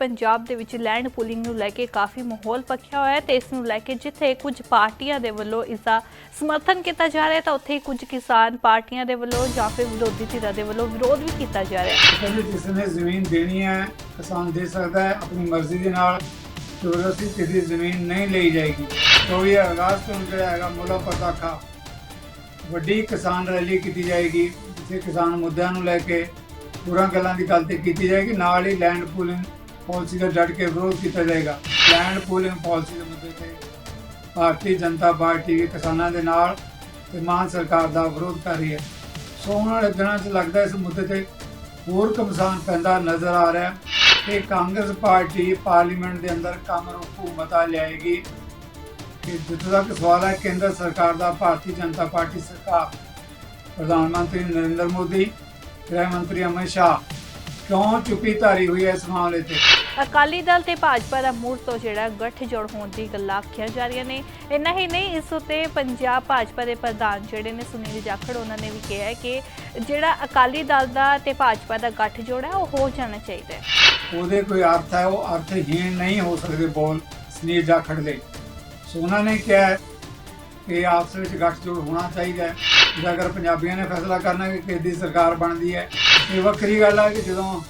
ਪੰਜਾਬ ਦੇ ਵਿੱਚ land pooling ਨੂੰ ਲੈ ਕੇ ਕਾਫੀ ਮਾਹੌਲ ਪੱਖਿਆ ਹੋਇਆ ਹੈ ਤੇ ਇਸ ਨੂੰ ਲੈ ਕੇ ਜਿੱਥੇ ਕੁਝ ਪਾਰਟੀਆਂ ਦੇ ਵੱਲੋਂ ਇਸ ਦਾ ਸਮਰਥਨ ਕੀਤਾ ਜਾ ਰਿਹਾ ਹੈ ਤਾਂ ਉੱਥੇ ਹੀ ਕੁਝ ਕਿਸਾਨ ਪਾਰਟੀਆਂ ਦੇ ਵੱਲੋਂ ਜਾਂ ਫਿਰ ਵਿਰੋਧੀ ਧਿਰਾਂ ਦੇ ਵੱਲੋਂ ਵਿਰੋਧ ਵੀ ਕੀਤਾ ਜਾ ਰਿਹਾ ਹੈ। ਕਹਿੰਦੇ ਜਿਸ ਨੇ ਜ਼ਮੀਨ ਦੇਣੀ ਹੈ, ਕਿਸਾਨ ਦੇ ਸਕਦਾ ਹੈ, ਆਪਣੀ ਮਰਜ਼ੀ ਦੇ ਨਾਲ ਜ਼ਬਰਦਸਤੀ ਕਿਸੇ ਦੀ ਜ਼ਮੀਨ ਨਹੀਂ ਲਈ ਜਾਏਗੀ। 24 ਅਗਸਤ ਨੂੰ ਜਿਹੜਾ ਹੈਗਾ ਮੁੱਲਾ ਪਤਾਖਾ ਵੱਡੀ ਕਿਸਾਨ ਰੈਲੀ ਕੀਤੀ ਜਾਏਗੀ, ਜਿੱਥੇ ਕਿਸਾਨ ਮੁੱਦਿਆਂ ਨੂੰ ਲੈ ਕੇ ਪੂਰਾ ਗੱਲਾਂ ਦੀ ਗੱਲ ਤੇ ਕੀਤੀ ਜਾਏਗੀ। ਨਾਲ ਹੀ ਲੈਂਡ ਪੂਲਿੰਗ ਪਾਲਿਸੀ ਦਾ ਡਟ ਕੇ ਵਿਰੋਧ ਕੀਤਾ ਜਾਏਗਾ। ਲੈਂਡ ਪੂਲਿੰਗ ਪਾਲਿਸੀ ਦੇ ਮੁੱਦੇ ਤੇ ਭਾਰਤੀ ਜਨਤਾ ਪਾਰਟੀ ਵੀ ਕਿਸਾਨਾਂ ਦੇ ਨਾਲ ਤੇ ਮਾਨ ਸਰਕਾਰ ਦਾ ਵਿਰੋਧ ਕਰ ਰਹੀ ਹੈ। ਸੋ ਆਉਣ ਵਾਲੇ ਦਿਨਾਂ 'ਚ ਲੱਗਦਾ ਇਸ ਮੁੱਦੇ ਤੇ ਹੋਰ ਕਮਸਾਨ ਪੈਂਦਾ ਨਜ਼ਰ ਆ ਰਿਹਾ ਹੈ ਕਿ ਕਾਂਗਰਸ ਪਾਰਟੀ ਪਾਰਲੀਮੈਂਟ ਦੇ ਅੰਦਰ ਕੰਮ ਰੋਕੂ ਮਤਾ ਲਿਆਏਗੀ। ਕਿ ਜਿੱਥੇ ਤੱਕ ਸਵਾਲ ਹੈ, ਕੇਂਦਰ ਸਰਕਾਰ ਦਾ ਭਾਰਤੀ ਜਨਤਾ ਪਾਰਟੀ ਸਰਕਾਰ। ਪ੍ਰਧਾਨ ਮੰਤਰੀ ਨਰਿੰਦਰ ਮੋਦੀ, ਗ੍ਰਹਿ ਮੰਤਰੀ ਅਮਿਤ ਸ਼ਾਹ ਕਿਉਂ ਚੁੱਪੀ ਧਾਰੀ ਹੋਈ ਹੈ ਇਸ ਮਾਮਲੇ ਤੇ? ਅਕਾਲੀ ਦਲ ਤੇ ਭਾਜਪਾ ਦਾ ਮੁੜ ਤੋਂ ਜਿਹੜਾ ਗੱਠਜੋੜ ਹੋਣ ਦੀ ਗੱਲਾਂ ਆਖੀਆਂ ਜਾ ਰਹੀਆਂ ਨੇ। ਇੰਨਾ ਹੀ ਨਹੀਂ ਇਸ ਉੱਤੇ ਪੰਜਾਬ ਭਾਜਪਾ ਦੇ ਪ੍ਰਧਾਨ ਜਿਹੜੇ ਨੇ ਸੁਨੀਲ ਜਾਖੜ ਉਹਨਾਂ ਨੇ ਵੀ ਕਿਹਾ ਹੈ ਕਿ ਜਿਹੜਾ ਅਕਾਲੀ ਦਲ ਦਾ ਤੇ ਭਾਜਪਾ ਦਾ ਗੱਠਜੋੜ ਹੈ ਉਹ ਹੋ ਜਾਣਾ ਚਾਹੀਦਾ ਹੈ। ਉਹਦੇ ਕੋਈ ਅਰਥ ਹੈ ਉਹ ਅਰਥਹੀਣ ਨਹੀਂ ਹੋ ਸਕਦੇ ਬੋਲ ਸੁਨੀਲ ਜਾਖੜ ਦੇ। ਸੋ ਉਹਨਾਂ ਨੇ ਕਿਹਾ ਕਿ ਆਪਸ ਵਿੱਚ ਗੱਠਜੋੜ ਹੋਣਾ ਚਾਹੀਦਾ ਹੈ। ਜੇ ਅਗਰ ਪੰਜਾਬੀਆਂ ਨੇ ਫੈਸਲਾ ਕਰਨਾ ਕਿ ਕਿਹਦੀ ਸਰਕਾਰ ਬਣਦੀ ਹੈ ਇਹ ਵੱਖਰੀ ਗੱਲ ਹੈ ਕਿ ਜਦੋਂ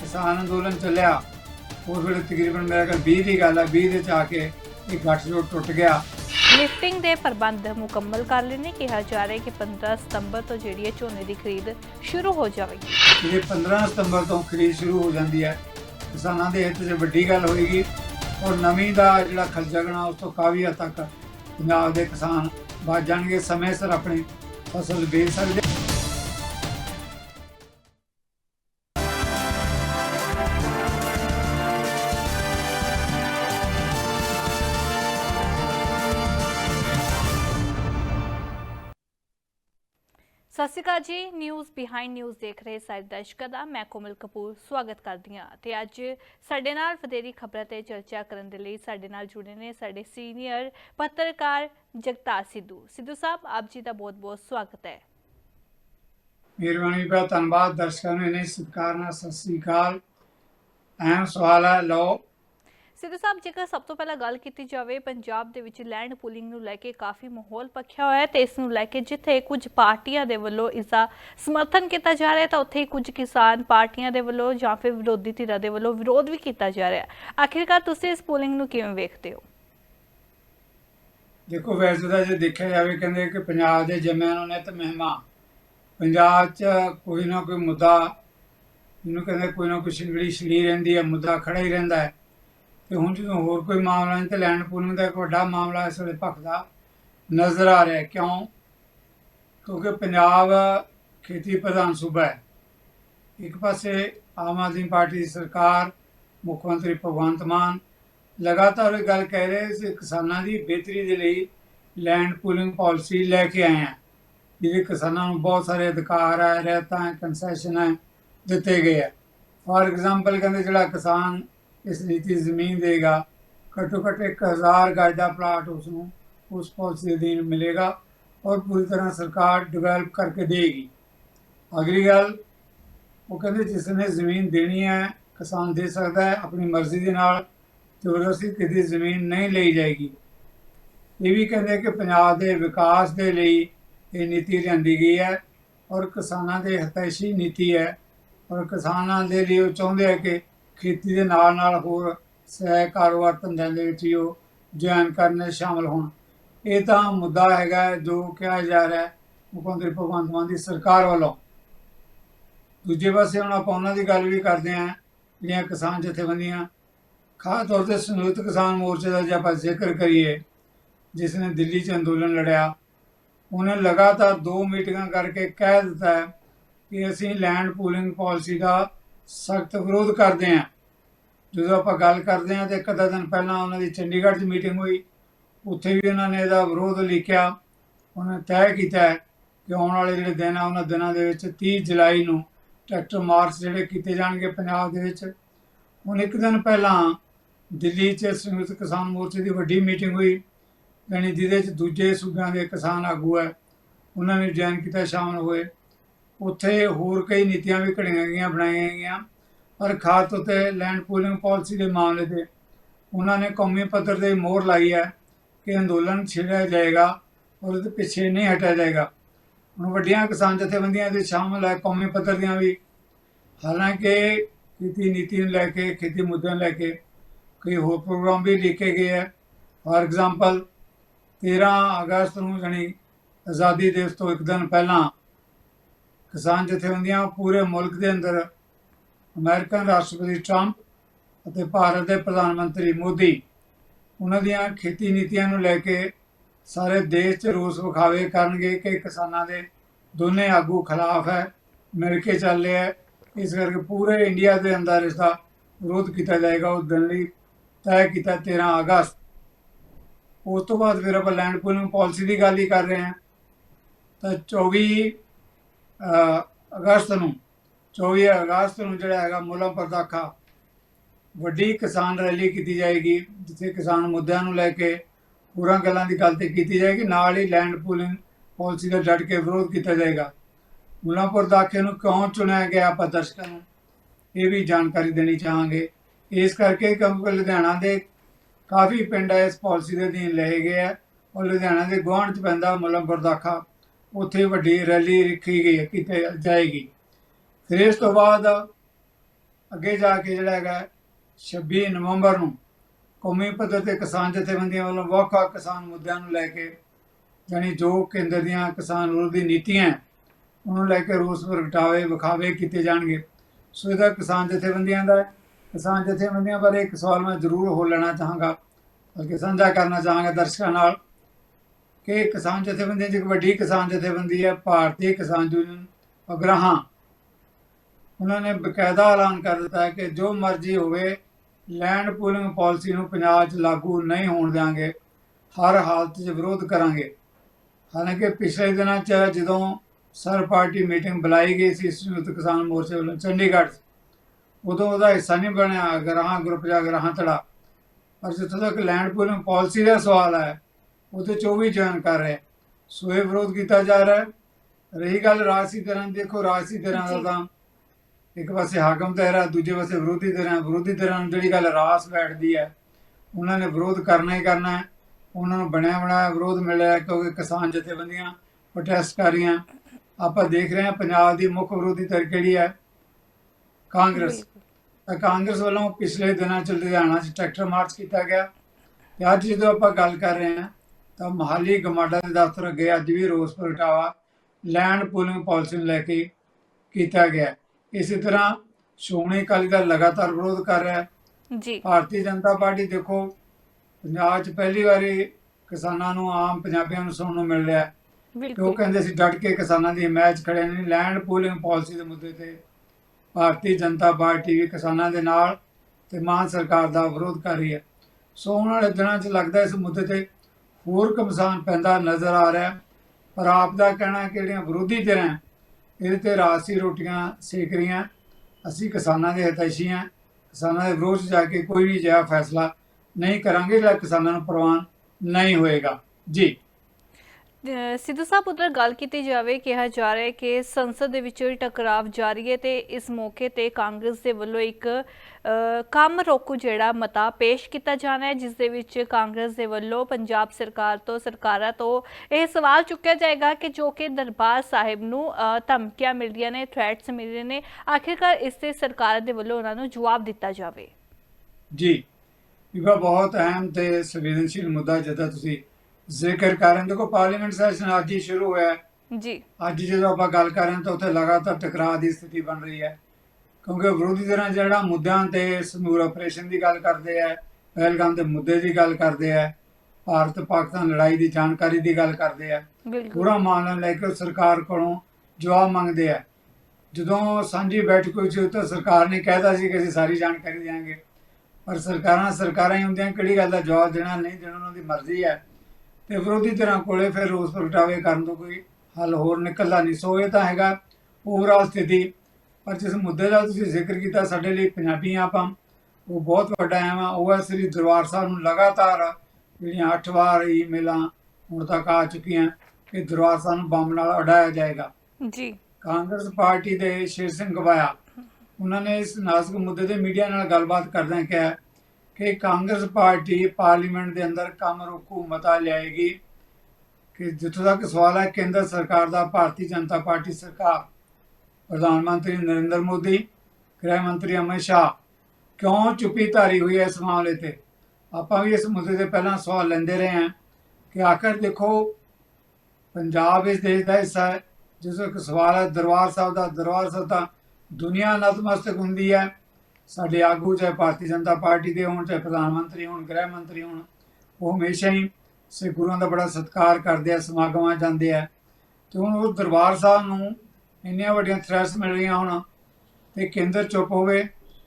ਕਿਸਾਨ ਅੰਦੋਲਨ ਚੱਲਿਆ ਉਸ ਵੇਲੇ ਤਕਰੀਬਨ ਮੇਰਾ ਖਿਆਲ 20 ਦੀ ਗੱਲ ਹੈ 20 ਦੇ ਚ ਆ ਕੇ ਇਹ ਗੱਠਜੋੜ ਟੁੱਟ ਗਿਆ। ਲਿਫਟਿੰਗ ਦੇ ਪ੍ਰਬੰਧ ਮੁਕੰਮਲ ਕਰ ਨੇ ਕਿਹਾ ਜਾ ਰਿਹਾ ਕਿ 15 ਸਤੰਬਰ ਤੋਂ ਜਿਹੜੀ ਹੈ ਝੋਨੇ ਦੀ ਖਰੀਦ ਸ਼ੁਰੂ ਹੋ ਜਾਵੇਗੀ। ਇਹ 15 ਸਤੰਬਰ ਤੋਂ ਖਰੀਦ ਸ਼ੁਰੂ ਹੋ ਜਾਂਦੀ ਹੈ। ਕਿਸਾਨਾਂ ਦੇ ਹਿੱਤ 'ਚ ਵੱਡੀ ਗੱਲ ਹੋਏਗੀ ਔਰ ਨਵੀਂ ਦਾ ਜਿਹੜਾ ਖਲਜਗਣਾ ਉਸ ਤੋਂ ਕਾਫੀ ਹੱਦ ਤੱਕ ਪੰਜਾਬ ਦੇ ਕਿਸਾਨ ਬਚ ਜਾਣਗੇ। ਸਮੇਂ ਸਿਰ ਆਪਣੀ ਫਸਲ ਵੇਚ ਸਕਦੇ ਸਤਿ ਸ਼੍ਰੀ ਅਕਾਲ ਜੀ। ਨਿਊਜ਼ ਬਿਹਾਈਂਡ ਨਿਊਜ਼ ਦੇਖ ਰਹੇ ਸਾਰੇ ਦਰਸ਼ਕਾਂ ਦਾ। ਮੈਂ ਕੋਮਲ ਕਪੂਰ ਸਵਾਗਤ ਕਰਦੀ ਹਾਂ। ਤੇ ਅੱਜ ਸਾਡੇ ਨਾਲ ਵਧੇਰੀ ਖਬਰਾਂ ਤੇ ਚਰਚਾ ਕਰਨ ਦੇ ਲਈ ਸਾਡੇ ਨਾਲ ਜੁੜੇ ਨੇ ਸਾਡੇ ਸੀਨੀਅਰ ਪੱਤਰਕਾਰ ਜਗਤਾਰ ਸਿੱਧੂ। ਸਿੱਧੂ ਸਾਹਿਬ, ਆਪ ਜੀ ਦਾ ਬਹੁਤ-ਬਹੁਤ ਸਵਾਗਤ ਹੈ। ਮਿਹਰਬਾਨੀ ਬਾ ਧੰਨਵਾਦ ਦਰਸ਼ਕਾਂ ਨੂੰ। ਸਤਿਕਾਰ ਨਾਲ ਸਤਿ ਸ੍ਰੀ ਅਕਾਲ। ਅਹਿਮ ਸਵਾਲ ਹੈ, ਲਓ ਸਿੱਧੂ ਸਾਹਿਬ, ਜੇਕਰ ਸਭ ਤੋਂ ਪਹਿਲਾਂ ਗੱਲ ਕੀਤੀ ਜਾਵੇ, ਪੰਜਾਬ ਦੇ ਵਿੱਚ ਲੈਂਡ ਪੂਲਿੰਗ ਨੂੰ ਲੈ ਕੇ ਕਾਫੀ ਮਾਹੌਲ ਪੱਖਿਆ ਹੋਇਆ ਹੈ ਤੇ ਇਸ ਨੂੰ ਲੈ ਕੇ ਜਿੱਥੇ ਕੁਝ ਪਾਰਟੀਆਂ ਦੇ ਵੱਲੋਂ ਇਸ ਦਾ ਸਮਰਥਨ ਕੀਤਾ ਜਾ ਰਿਹਾ ਹੈ, ਤਾਂ ਉੱਥੇ ਹੀ ਕੁਝ ਕਿਸਾਨ ਪਾਰਟੀਆਂ ਦੇ ਵੱਲੋਂ ਜਾਂ ਫਿਰ ਵਿਰੋਧੀ ਧਿਰਾਂ ਦੇ ਵੱਲੋਂ ਵਿਰੋਧ ਵੀ ਕੀਤਾ ਜਾ ਰਿਹਾ ਹੈ। ਆਖਿਰਕਾਰ ਤੁਸੀਂ ਇਸ ਪੂਲਿੰਗ ਨੂੰ ਕਿਵੇਂ ਵੇਖਦੇ ਹੋ? ਦੇਖੋ, ਵੈਸੇ ਤਾਂ ਜੇ ਦੇਖਿਆ ਜਾਵੇ, ਕਹਿੰਦੇ ਕਿ ਪੰਜਾਬ ਦੇ ਜੰਮਿਆਂ ਨੂੰ ਨਿਤ ਮਹਿਮਾ, ਪੰਜਾਬ 'ਚ ਕੋਈ ਨਾ ਕੋਈ ਮੁੱਦਾ ਜਿਹਨੂੰ ਕਹਿੰਦੇ ਕੋਈ ਨਾ ਕੋਈ ਛਿੰਗੜੀ ਛਿੜੀ ਰਹਿੰਦੀ ਹੈ, ਮੁੱਦਾ ਖੜਾ ਹੀ ਰਹਿੰਦਾ ਹੈ। ਤੇ ਹੁਣ ਜਦੋਂ ਹੋਰ ਕੋਈ ਮਾਮਲਾ ਨਹੀਂ ਤੇ ਲੈਂਡ ਪੂਲਿੰਗ ਦਾ ਇੱਕ ਵੱਡਾ ਮਾਮਲਾ ਇਸ ਵੇਲੇ ਭਖਦਾ ਨਜ਼ਰ ਆ ਰਿਹਾ ਕਿਉਂ? ਕਿਉਂਕਿ ਪੰਜਾਬ ਖੇਤੀ ਪ੍ਰਧਾਨ ਸੂਬਾ ਹੈ। ਇੱਕ ਪਾਸੇ ਆਮ ਆਦਮੀ ਪਾਰਟੀ ਦੀ ਸਰਕਾਰ, ਮੁੱਖ ਮੰਤਰੀ ਭਗਵੰਤ ਮਾਨ ਲਗਾਤਾਰ ਇਹ ਗੱਲ ਕਹਿ ਰਹੇ ਸੀ, ਕਿਸਾਨਾਂ ਦੀ ਬਿਹਤਰੀ ਦੇ ਲਈ ਲੈਂਡ ਪੂਲਿੰਗ ਪਾਲਿਸੀ ਲੈ ਕੇ ਆਏ ਆ। ਜਿਹਦੇ ਕਿਸਾਨਾਂ ਨੂੰ ਬਹੁਤ ਸਾਰੇ ਅਧਿਕਾਰ ਹੈ ਰਹਿਤਾਂ ਕੰਸੈਸ਼ਨ ਹੈ ਦਿੱਤੇ ਗਏ ਆ। ਫਾਰ ਐਗਜ਼ਾਮਪਲ ਕਹਿੰਦੇ ਜਿਹੜਾ ਕਿਸਾਨ ਇਸ ਨੀਤੀ ਜ਼ਮੀਨ ਦੇਗਾ। ਘੱਟੋ ਘੱਟ 1000 ਗਜ ਦਾ ਪਲਾਟ ਉਸ ਨੂੰ ਉਸ ਪਾਲਿਸੀ ਦੇ ਅਧੀਨ ਮਿਲੇਗਾ ਔਰ ਪੂਰੀ ਤਰ੍ਹਾਂ ਸਰਕਾਰ ਡਿਵੈਲਪ ਕਰਕੇ ਦੇਗੀ ਅਗਲੀ ਗੱਲ, ਉਹ ਕਹਿੰਦੇ ਜਿਸ ਨੇ ਜ਼ਮੀਨ ਦੇਣੀ ਹੈ, ਕਿਸਾਨ ਦੇ ਸਕਦਾ ਹੈ, ਆਪਣੀ ਮਰਜ਼ੀ ਦੇ ਨਾਲ ਜ਼ਬਰਦਸਤੀ ਕਿਸੇ ਦੀ ਜ਼ਮੀਨ ਨਹੀਂ ਲਈ ਜਾਏਗੀ। ਇਹ ਵੀ ਕਹਿੰਦੇ ਕਿ ਪੰਜਾਬ ਦੇ ਵਿਕਾਸ ਦੇ ਲਈ ਇਹ ਨੀਤੀ ਲਿਆਂਦੀ ਗਈ ਹੈ ਔਰ ਕਿਸਾਨਾਂ ਦੇ ਹਿਤੈਸ਼ੀ ਨੀਤੀ ਹੈ ਔਰ ਕਿਸਾਨਾਂ ਦੇ ਲਈ ਉਹ ਚਾਹੁੰਦੇ ਆ ਕਿ ਖੇਤੀ ਦੇ ਨਾਲ ਨਾਲ ਹੋਰ ਸਹਿ ਕਾਰੋਬਾਰ ਧੰਦਿਆਂ ਦੇ ਵਿੱਚ ਵੀ ਉਹ ਜੁਆਇਨ ਕਰਨੇ ਸ਼ਾਮਲ ਹੋਣ। ਇਹ ਤਾਂ ਮੁੱਦਾ ਹੈਗਾ ਜੋ ਕਿਹਾ ਜਾ ਰਿਹਾ ਹੈ, ਮੁੱਖ ਮੰਤਰੀ ਭਗਵੰਤ ਮਾਨ ਦੀ ਸਰਕਾਰ ਵੱਲੋਂ। ਦੂਜੇ ਪਾਸੇ ਹੁਣ ਆਪਾਂ ਉਹਨਾਂ ਦੀ ਗੱਲ ਵੀ ਕਰਦੇ ਹਾਂ, ਜਿਹੜੀਆਂ ਕਿਸਾਨ ਜਥੇਬੰਦੀਆਂ, ਖਾਸ ਤੌਰ ਤੇ ਸੰਯੁਕਤ ਕਿਸਾਨ ਮੋਰਚੇ ਦਾ ਜੇ ਆਪਾਂ ਜ਼ਿਕਰ ਕਰੀਏ, ਜਿਸ ਨੇ ਦਿੱਲੀ 'ਚ ਅੰਦੋਲਨ ਲੜਿਆ, ਉਹਨੇ ਲਗਾਤਾਰ ਦੋ ਮੀਟਿੰਗਾਂ ਕਰਕੇ ਕਹਿ ਦਿੱਤਾ ਕਿ ਅਸੀਂ ਲੈਂਡ ਪੂਲਿੰਗ ਪਾਲਿਸੀ ਦਾ ਸਖਤ ਵਿਰੋਧ ਕਰਦੇ ਹਾਂ ਜਦੋਂ ਆਪਾਂ ਗੱਲ ਕਰਦੇ ਹਾਂ ਤੇ ਇੱਕ ਅੱਧਾ ਦਿਨ ਪਹਿਲਾਂ ਉਹਨਾਂ ਦੀ ਚੰਡੀਗੜ੍ਹ 'ਚ ਮੀਟਿੰਗ ਹੋਈ। ਉੱਥੇ ਵੀ ਉਹਨਾਂ ਨੇ ਇਹਦਾ ਵਿਰੋਧ ਲਿਖਿਆ। ਉਹਨਾਂ ਨੇ ਤੈਅ ਕੀਤਾ ਕਿ ਆਉਣ ਵਾਲੇ ਜਿਹੜੇ ਦਿਨ ਆ, ਉਹਨਾਂ ਦਿਨਾਂ ਦੇ ਵਿੱਚ 30 ਜੁਲਾਈ ਨੂੰ ਟਰੈਕਟਰ ਮਾਰਚ ਜਿਹੜੇ ਕੀਤੇ ਜਾਣਗੇ ਪੰਜਾਬ ਦੇ ਵਿੱਚ। ਹੁਣ ਇੱਕ ਦਿਨ ਪਹਿਲਾਂ ਦਿੱਲੀ 'ਚ ਸੰਯੁਕਤ ਕਿਸਾਨ ਮੋਰਚੇ ਦੀ ਵੱਡੀ ਮੀਟਿੰਗ ਹੋਈ। ਯਾਨੀ ਜਿਹਦੇ 'ਚ ਦੂਜੇ ਸੂਬਿਆਂ ਦੇ ਕਿਸਾਨ ਆਗੂ ਹੈ। ਉਹਨਾਂ ਨੇ ਜੁਆਇਨ ਕੀਤਾ ਸ਼ਾਮਲ ਹੋਏ। ਉੱਥੇ ਹੋਰ ਕਈ ਨੀਤੀਆਂ ਵੀ ਘੜੀਆਂ ਗਈਆਂ, ਬਣਾਈਆਂ ਗਈਆਂ। ਪਰ ਖਾਸ ਤੌਰ ਤੇ ਲੈਂਡ ਪੂਲਿੰਗ ਪਾਲਿਸੀ ਦੇ ਮਾਮਲੇ ਤੇ ਉਹਨਾਂ ਨੇ ਕੌਮੀ ਪੱਧਰ ਤੇ ਮੋਹਰ ਲਾਈ ਹੈ ਕਿ ਅੰਦੋਲਨ ਛੇੜਿਆ ਜਾਏਗਾ ਔਰ ਉਹਦੇ ਪਿੱਛੇ ਨਹੀਂ ਹਟਿਆ ਜਾਏਗਾ। ਹੁਣ ਵੱਡੀਆਂ ਕਿਸਾਨ ਜਥੇਬੰਦੀਆਂ ਦੇ ਸ਼ਾਮਲ ਹੈ, ਕੌਮੀ ਪੱਧਰ ਦੀਆਂ ਵੀ। ਹਾਲਾਂਕਿ ਖੇਤੀ ਨੀਤੀ ਨੂੰ ਲੈ ਕੇ, ਖੇਤੀ ਮੁੱਦਿਆਂ ਨੂੰ ਲੈ ਕੇ ਕਈ ਹੋਰ ਪ੍ਰੋਗਰਾਮ ਵੀ ਲਿਖੇ ਗਏ ਹੈ। ਫਾਰ ਐਗਜ਼ਾਮਪਲ 13 ਅਗਸਤ ਨੂੰ ਜਾਣੀ ਆਜ਼ਾਦੀ ਦਿਵਸ ਤੋਂ ਇੱਕ ਦਿਨ ਪਹਿਲਾਂ ਕਿਸਾਨ ਜਥੇਬੰਦੀਆਂ ਪੂਰੇ ਮੁਲਕ ਦੇ ਅੰਦਰ, ਅਮਰੀਕਨ ਰਾਸ਼ਟਰਪਤੀ ਟਰੰਪ ਅਤੇ ਭਾਰਤ ਦੇ ਪ੍ਰਧਾਨ ਮੰਤਰੀ ਮੋਦੀ, ਉਹਨਾਂ ਦੀਆਂ ਖੇਤੀ ਨੀਤੀਆਂ ਨੂੰ ਲੈ ਕੇ ਸਾਰੇ ਦੇਸ਼ 'ਚ ਰੋਸ ਵਿਖਾਵੇ ਕਰਨਗੇ ਕਿ ਕਿਸਾਨਾਂ ਦੇ ਦੋਨੇ ਆਗੂ ਖਿਲਾਫ ਹੈ ਮਿਲ ਕੇ ਚੱਲ ਰਿਹਾ ਹੈ। ਇਸ ਕਰਕੇ ਪੂਰੇ ਇੰਡੀਆ ਦੇ ਅੰਦਰ ਇਸ ਦਾ ਵਿਰੋਧ ਕੀਤਾ ਜਾਏਗਾ ਉਸ ਦਿਨ ਲਈ ਤੈਅ ਕੀਤਾ 13 ਅਗਸਤ। ਉਸ ਤੋਂ ਬਾਅਦ ਫਿਰ ਆਪਾਂ ਲੈਂਡ ਪੂਲਿੰਗ ਪਾਲਿਸੀ ਦੀ ਗੱਲ ਹੀ ਕਰ ਰਹੇ ਹਾਂ। ਤਾਂ 24 ਅਗਸਤ ਨੂੰ 24 ਅਗਸਤ ਨੂੰ ਜਿਹੜਾ ਹੈਗਾ ਮੁੱਲਾਂ ਪਰਦਾਖਾ ਵੱਡੀ ਕਿਸਾਨ ਰੈਲੀ ਕੀਤੀ ਜਾਏਗੀ, ਜਿੱਥੇ ਕਿਸਾਨ ਮੁੱਦਿਆਂ ਨੂੰ ਲੈ ਕੇ ਹੋਰਾਂ ਗੱਲਾਂ ਦੀ ਗੱਲ ਤੇ ਕੀਤੀ ਜਾਏਗੀ, ਨਾਲ ਹੀ ਲੈਂਡ ਪੂਲਿੰਗ ਪਾਲਿਸੀ ਦਾ ਡਟ ਕੇ ਵਿਰੋਧ ਕੀਤਾ ਜਾਏਗਾ। ਮੁੱਲਾਂਪੁਰ ਦਾਖੇ ਨੂੰ ਕਿਉਂ ਚੁਣਿਆ ਗਿਆ ਆਪਾਂ ਦਰਸ਼ਕਾਂ ਨੂੰ, ਇਹ ਵੀ ਜਾਣਕਾਰੀ ਦੇਣੀ ਚਾਹਾਂਗੇ। ਇਸ ਕਰਕੇ ਕਿਉਂਕਿ ਲੁਧਿਆਣਾ ਦੇ ਕਾਫੀ ਪਿੰਡ ਇਸ ਪਾਲਿਸੀ ਦੇ ਅਧੀਨ ਲਏ ਗਏ ਆ, ਔਰ ਲੁਧਿਆਣਾ ਦੇ ਗੁਆਂਢ ਚ ਪੈਂਦਾ ਮੁੱਲਾਂਪੁਰ ਦਾਖਾ ਉੱਥੇ ਵੱਡੀ ਰੈਲੀ ਰੱਖੀ ਗਈ ਹੈ ਕਿਤੇ ਜਾਏਗੀ। ਫਿਰ ਇਸ ਤੋਂ ਬਾਅਦ ਅੱਗੇ ਜਾ ਕੇ ਜਿਹੜਾ ਹੈਗਾ 26 ਨਵੰਬਰ ਨੂੰ ਕੌਮੀ ਪੱਧਰ ਤੇ ਕਿਸਾਨ ਜਥੇਬੰਦੀਆਂ ਵੱਲੋਂ ਵੱਖ-ਵੱਖ ਕਿਸਾਨ ਮੁੱਦਿਆਂ ਨੂੰ ਲੈ ਕੇ ਜਾਣੀ ਜੋ ਕੇਂਦਰ ਦੀਆਂ ਕਿਸਾਨ ਵਿਰੋਧੀ ਨੀਤੀਆਂ ਹੈ, ਉਹਨੂੰ ਲੈ ਕੇ ਰੋਸ ਪ੍ਰਗਟਾਵੇ ਵਿਖਾਵੇ ਕੀਤੇ ਜਾਣਗੇ। ਸੋ ਇਹਦਾ ਕਿਸਾਨ ਜਥੇਬੰਦੀਆਂ ਦਾ ਕਿਸਾਨ ਜਥੇਬੰਦੀਆਂ ਬਾਰੇ ਇੱਕ ਸਵਾਲ ਮੈਂ ਜ਼ਰੂਰ ਹੋ ਲੈਣਾ ਚਾਹਾਂਗਾ ਬਲਕਿ ਸਾਂਝਾ ਕਰਨਾ ਚਾਹਾਂਗਾ ਦਰਸ਼ਕਾਂ ਨਾਲ। ਕਿ ਕਿਸਾਨ ਜਥੇਬੰਦੀਆਂ 'ਚ ਇੱਕ ਵੱਡੀ ਕਿਸਾਨ ਜਥੇਬੰਦੀ ਹੈ ਭਾਰਤੀ ਕਿਸਾਨ ਯੂਨੀਅਨ ਅਗਰਾਹਾਂ ਉਹਨਾਂ ਨੇ ਬਕਾਇਦਾ ਐਲਾਨ ਕਰ ਦਿੱਤਾ ਹੈ ਕਿ ਜੋ ਮਰਜ਼ੀ ਹੋਵੇ ਲੈਂਡ ਪੂਲਿੰਗ ਪਾਲਿਸੀ ਨੂੰ ਪੰਜਾਬ 'ਚ ਲਾਗੂ ਨਹੀਂ ਹੋਣ ਦਿਆਂਗੇ। ਹਰ ਹਾਲਤ 'ਚ ਵਿਰੋਧ ਕਰਾਂਗੇ। ਹਾਲਾਂਕਿ ਪਿਛਲੇ ਦਿਨਾਂ 'ਚ ਜਦੋਂ ਸਰ ਪਾਰਟੀ ਮੀਟਿੰਗ ਬੁਲਾਈ ਗਈ ਸੀ ਸੰਯੁਕਤ ਕਿਸਾਨ ਮੋਰਚੇ ਵੱਲੋਂ ਚੰਡੀਗੜ੍ਹ 'ਚ, ਉਦੋਂ ਉਹਦਾ ਹਿੱਸਾ ਨਹੀਂ ਬਣਿਆ ਗਰਾਹਾਂ ਗਰੁੱਪ ਜਾਂ ਗਰਾਹਾਂ ਧੜਾ ਪਰ ਜਿੱਥੋਂ ਤੱਕ ਲੈਂਡ ਪੂਲਿੰਗ ਪਾਲਿਸੀ ਦਾ ਸਵਾਲ ਹੈ ਉਹਦੇ 'ਚ ਉਹ ਵੀ ਜੁਆਇਨ ਕਰ ਰਿਹਾ। ਸੋ ਇਹ ਵਿਰੋਧ ਕੀਤਾ ਜਾ ਰਿਹਾ ਹੈ। ਰਹੀ ਗੱਲ ਰਾਜਸੀ ਤਰ੍ਹਾਂ ਦੇਖੋ ਰਾਜਸੀ ਤਰ੍ਹਾਂ ਦਾ। ਤਾਂ ਇੱਕ ਪਾਸੇ ਹਾਕਮ ਧਿਰ ਦੂਜੇ ਪਾਸੇ ਵਿਰੋਧੀ ਧਿਰਾਂ। ਵਿਰੋਧੀ ਧਿਰਾਂ ਨੂੰ ਜਿਹੜੀ ਗੱਲ ਰਾਸ ਬੈਠਦੀ ਹੈ ਉਹਨਾਂ ਨੇ ਵਿਰੋਧ ਕਰਨਾ ਹੀ ਕਰਨਾ ਹੈ। ਉਹਨਾਂ ਨੂੰ ਬਣਿਆ ਬਣਾਇਆ ਵਿਰੋਧ ਮਿਲਿਆ ਹੈ ਕਿਉਂਕਿ ਕਿਸਾਨ ਜਥੇਬੰਦੀਆਂ ਪ੍ਰੋਟੈਸਟ ਕਰ ਰਹੀਆਂ। ਆਪਾਂ ਦੇਖ ਰਹੇ ਹਾਂ ਪੰਜਾਬ ਦੀ ਮੁੱਖ ਵਿਰੋਧੀ ਧਿਰ ਕਿਹੜੀ ਹੈ? ਕਾਂਗਰਸ। ਤਾਂ ਕਾਂਗਰਸ ਵੱਲੋਂ ਪਿਛਲੇ ਦਿਨਾਂ ਚ ਲੁਧਿਆਣਾ 'ਚ ਟਰੈਕਟਰ ਮਾਰਚ ਕੀਤਾ ਗਿਆ। ਤੇ ਅੱਜ ਜਦੋਂ ਆਪਾਂ ਗੱਲ ਕਰ ਰਹੇ ਹਾਂ ਤਾਂ ਮਹਾਲੀ ਗਮਾਡਾ ਦੇ ਦਫ਼ਤਰ ਅੱਗੇ ਅੱਜ ਵੀ ਰੋਸ ਪ੍ਰਗਟਾਵਾ ਲੈਂਡ ਪੂਲਿੰਗ ਪਾਲਿਸੀ ਨੂੰ ਲੈ ਕੇ ਕੀਤਾ ਗਿਆ। ਇਸੇ ਤਰ੍ਹਾਂ ਸ਼੍ਰੋਮਣੀ ਅਕਾਲੀ ਦਲ ਲਗਾਤਾਰ ਵਿਰੋਧ ਕਰ ਰਿਹਾ ਹੈ। ਜੀ। ਭਾਰਤੀ ਜਨਤਾ ਪਾਰਟੀ ਦੇਖੋ ਪੰਜਾਬ 'ਚ ਪਹਿਲੀ ਵਾਰੀ ਕਿਸਾਨਾਂ ਨੂੰ ਆਮ ਪੰਜਾਬੀਆਂ ਨੂੰ ਸੁਣਨ ਨੂੰ ਮਿਲ ਰਿਹਾ ਕਿ ਉਹ ਬਿਲਕੁਲ। ਕਹਿੰਦੇ ਸੀ ਡਟ ਕੇ ਕਿਸਾਨਾਂ ਦੀ ਹਮਾਇਤ ਖੜੇ ਨੇ। ਲੈਂਡ ਪੂਲਿੰਗ ਪਾਲਿਸੀ ਦੇ ਮੁੱਦੇ ਤੇ ਭਾਰਤੀ ਜਨਤਾ ਪਾਰਟੀ ਵੀ ਕਿਸਾਨਾਂ ਦੇ ਨਾਲ ਤੇ ਮਾਨ ਸਰਕਾਰ ਦਾ ਵਿਰੋਧ ਕਰ ਰਹੀ ਹੈ। ਸੋ ਆਉਣ ਵਾਲੇ ਦਿਨਾਂ 'ਚ ਲੱਗਦਾ ਇਸ ਮੁੱਦੇ ਤੇ ਹੋਰ ਕਮਸਾਨ ਪੈਂਦਾ ਨਜ਼ਰ ਆ ਰਿਹਾ ਪਰ ਆਪ ਦਾ ਕਹਿਣਾ ਹੈ ਕਿ ਜਿਹੜੀਆਂ ਵਿਰੋਧੀ ਧਿਰਾਂ ਇਹਦੇ ਤੇ ਰਾਜਸੀ ਰੋਟੀਆਂ ਸੇਕ ਰਹੀਆਂ ਅਸੀਂ ਕਿਸਾਨਾਂ ਦੇ ਹਿਤੈਸ਼ੀ ਹਾਂ। ਕਿਸਾਨਾਂ ਦੇ ਵਿਰੋਧ 'ਚ ਜਾ ਕੇ ਕੋਈ ਵੀ ਜਿਹਾ ਫੈਸਲਾ ਨਹੀਂ ਕਰਾਂਗੇ, ਜਿਹੜਾ ਕਿਸਾਨਾਂ ਨੂੰ ਪ੍ਰਵਾਨ ਨਹੀਂ ਹੋਏਗਾ। ਜੀ। ਸਿੱਧੂ ਸਾਹਿਬ ਉਧਰ ਗੱਲ ਕੀਤੀ ਜਾਵੇ, ਕਿਹਾ ਜਾ ਰਿਹਾ ਹੈ ਕਿ ਸੰਸਦ ਦੇ ਵਿੱਚ ਟਕਰਾਵ ਜਾਰੀ ਹੈ ਤੇ ਇਸ ਮੌਕੇ ਤੇ ਕਾਂਗਰਸ ਦੇ ਵੱਲੋਂ ਇੱਕ ਕੰਮ ਰੋਕੂ ਜਿਹੜਾ ਮਤਾ ਪੇਸ਼ ਕੀਤਾ ਜਾਣਾ ਹੈ, ਜਿਸ ਦੇ ਵਿੱਚ ਕਾਂਗਰਸ ਦੇ ਵੱਲੋਂ ਪੰਜਾਬ ਸਰਕਾਰ ਤੋਂ, ਸਰਕਾਰਾਂ ਤੋਂ ਇਹ ਸਵਾਲ ਚੁੱਕਿਆ ਜਾਏਗਾ ਕਿ ਜੋ ਕਿ ਦਰਬਾਰ ਸਾਹਿਬ ਨੂੰ ਧਮਕੀਆਂ ਮਿਲਦੀਆਂ ਨੇ ਥ੍ਰੈਟਸ ਮਿਲ ਰਹੇ ਨੇ, ਆਖਿਰਕਾਰ ਇਸ ਤੇ ਸਰਕਾਰ ਦੇ ਵੱਲੋਂ ਉਹਨਾਂ ਨੂੰ ਜਵਾਬ ਦਿੱਤਾ ਜਾਵੇ। ਜੀ, ਇਹ ਬਹੁਤ ਅਹਿਮ ਤੇ ਸੰਵੇਦਨਸ਼ੀਲ ਮੁੱਦਾ ਜਿਹਦਾ ਤੁਸੀਂ ਜ਼ਿਕਰ ਕਰ ਰਹੇ ਹੋ ਦੇਖੋ ਪਾਰਲੀਮੈਂਟ ਸੈਸ਼ਨ ਅੱਜ ਹੀ ਸ਼ੁਰੂ ਹੋਇਆ ਹੈ। ਜੀ। ਅੱਜ ਜਦੋਂ ਆਪਾਂ ਗੱਲ ਕਰ ਰਹੇ ਹਾਂ ਤਾਂ ਉੱਥੇ ਲਗਾਤਾਰ ਟਕਰਾਅ ਦੀ ਸਥਿਤੀ ਬਣ ਰਹੀ ਹੈ। ਕਿਉਂਕਿ ਵਿਰੋਧੀ ਧਿਰਾਂ ਜਿਹੜਾ ਮੁੱਦਿਆਂ ਤੇ ਸਮੂਰ ਆਪਰੇਸ਼ਨ ਦੀ ਗੱਲ ਕਰਦੇ ਆ ਪਹਿਲਗਾਮ ਦੇ ਮੁੱਦੇ ਦੀ ਗੱਲ ਕਰਦੇ ਆ ਭਾਰਤ ਪਾਕਿਸਤਾਨ ਲੜਾਈ ਦੀ ਜਾਣਕਾਰੀ ਦੀ ਗੱਲ ਕਰਦੇ ਆ ਬਿਲਕੁਲ। ਪੂਰਾ ਮਾਮਲਾ ਲੈ ਕੇ ਸਰਕਾਰ ਕੋਲੋਂ ਜਵਾਬ ਮੰਗਦੇ ਆ। ਜਦੋਂ ਸਾਂਝੀ ਬੈਠਕ ਹੋਈ ਸੀ ਤਾਂ ਸਰਕਾਰ ਨੇ ਕਹਿਤਾ ਸੀ ਕਿ ਅਸੀਂ ਸਾਰੀ ਜਾਣਕਾਰੀ ਦੇਵਾਂਗੇ ਪਰ ਸਰਕਾਰਾਂ ਸਰਕਾਰਾਂ ਹੀ ਹੁੰਦੀਆਂ ਕਿਹੜੀ ਗੱਲ ਦਾ ਜਵਾਬ ਦੇਣਾ ਨਹੀਂ ਦੇਣਾ ਉਹਨਾਂ ਦੀ ਮਰਜ਼ੀ ਹੈ। ਤੇ ਵਿਰੋਧੀ ਧਿਰਾਂ ਕੋਲੇ ਫਿਰ ਰੋਸ ਪ੍ਰਗਟਾਵੇ ਕਰਨ ਤੋਂ ਕੋਈ ਹੱਲ ਹੋਰ ਨਿਕਲਦਾ ਨਹੀਂ। ਸੋ ਇਹ ਤਾਂ ਹੈਗਾ ਓਵਰਆਲ ਸਥਿਤੀ। ਪਰ ਜਿਸ ਮੁੱਦੇ ਦਾ ਤੁਸੀਂ ਜ਼ਿਕਰ ਕੀਤਾ ਸਾਡੇ ਲਈ ਪੰਜਾਬੀ ਆਪਾਂ ਉਹ ਬਹੁਤ ਵੱਡਾ ਹੈ ਵਾ ਉਹ ਹੈ ਸ੍ਰੀ ਦਰਬਾਰ ਸਾਹਿਬ ਨੂੰ ਲਗਾਤਾਰ ਜਿਹੜੀਆਂ 8 ਵਾਰ ਈਮੇਲਾਂ ਹੁਣ ਤੱਕ ਆ ਚੁੱਕੀਆਂ ਕਿ ਦਰਬਾਰ ਸਾਹਿਬ ਨੂੰ ਬੰਬ ਨਾਲ ਉਡਾਇਆ ਜਾਏਗਾ। ਜੀ। ਕਾਂਗਰਸ ਪਾਰਟੀ ਦੇ ਸ਼ੇਰ ਸਿੰਘ ਗਵਾਇਆ ਉਹਨਾਂ ਨੇ ਇਸ ਨਾਜ਼ੁਕ ਮੁੱਦੇ ਤੇ ਮੀਡੀਆ ਨਾਲ ਗੱਲਬਾਤ ਕਰਦਿਆਂ ਕਿਹਾ ਕਿ ਕਾਂਗਰਸ ਪਾਰਟੀ ਪਾਰਲੀਮੈਂਟ ਦੇ ਅੰਦਰ ਕੰਮ ਰੋਕੂ, ਮਤਾ ਲਿਆਏਗੀ। ਕਿ ਜਿੱਥੋਂ ਤੱਕ ਸਵਾਲ ਹੈ, ਕੇਂਦਰ ਸਰਕਾਰ ਦਾ, ਭਾਰਤੀ ਜਨਤਾ ਪਾਰਟੀ ਸਰਕਾਰ। ਪ੍ਰਧਾਨ ਮੰਤਰੀ ਨਰਿੰਦਰ ਮੋਦੀ, ਗ੍ਰਹਿ ਮੰਤਰੀ ਅਮਿਤ ਸ਼ਾਹ। ਕਿਉਂ ਚੁੱਪੀ ਧਾਰੀ ਹੋਈ ਹੈ ਇਸ ਮਾਮਲੇ ਤੇ? ਆਪਾਂ ਵੀ ਇਸ ਮੁੱਦੇ ਤੇ ਪਹਿਲਾਂ ਸਵਾਲ ਲੈਂਦੇ ਰਹੇ ਹਾਂ ਕਿ ਆਖਰ ਦੇਖੋ, ਪੰਜਾਬ ਇਸ ਦੇਸ਼ ਦਾ ਹਿੱਸਾ ਹੈ। ਜਿਸ ਇੱਕ ਸਵਾਲ ਹੈ, ਦਰਬਾਰ ਸਾਹਿਬ ਦਾ, ਦਰਬਾਰ ਸਾਹਿਬ ਤਾਂ ਦੁਨੀਆ ਨਤਮਸਤਕ ਹੁੰਦੀ ਹੈ। ਸਾਡੇ ਆਗੂ, ਚਾਹੇ ਭਾਰਤੀ ਜਨਤਾ ਪਾਰਟੀ ਦੇ ਹੋਣ, ਚਾਹੇ ਪ੍ਰਧਾਨ ਮੰਤਰੀ ਹੋਣ, ਗ੍ਰਹਿ ਮੰਤਰੀ ਹੋਣ, ਉਹ ਹਮੇਸ਼ਾ ਹੀ ਸੇ ਗੁਰੂਆਂ ਦਾ ਬੜਾ ਸਤਿਕਾਰ ਕਰਦੇ ਆ, ਸਮਾਗਮਾਂ ਜਾਂਦੇ ਆ। ਤੇ ਹੁਣ ਉਹ ਦਰਬਾਰ ਸਾਹਿਬ ਨੂੰ ਇੰਨੀਆਂ ਵੱਡੀਆਂ ਥ੍ਰੈਟਸ ਮਿਲ ਰਹੀਆਂ ਹੁਣ ਤੇ ਕੇਂਦਰ ਚੁੱਪ ਹੋਵੇ,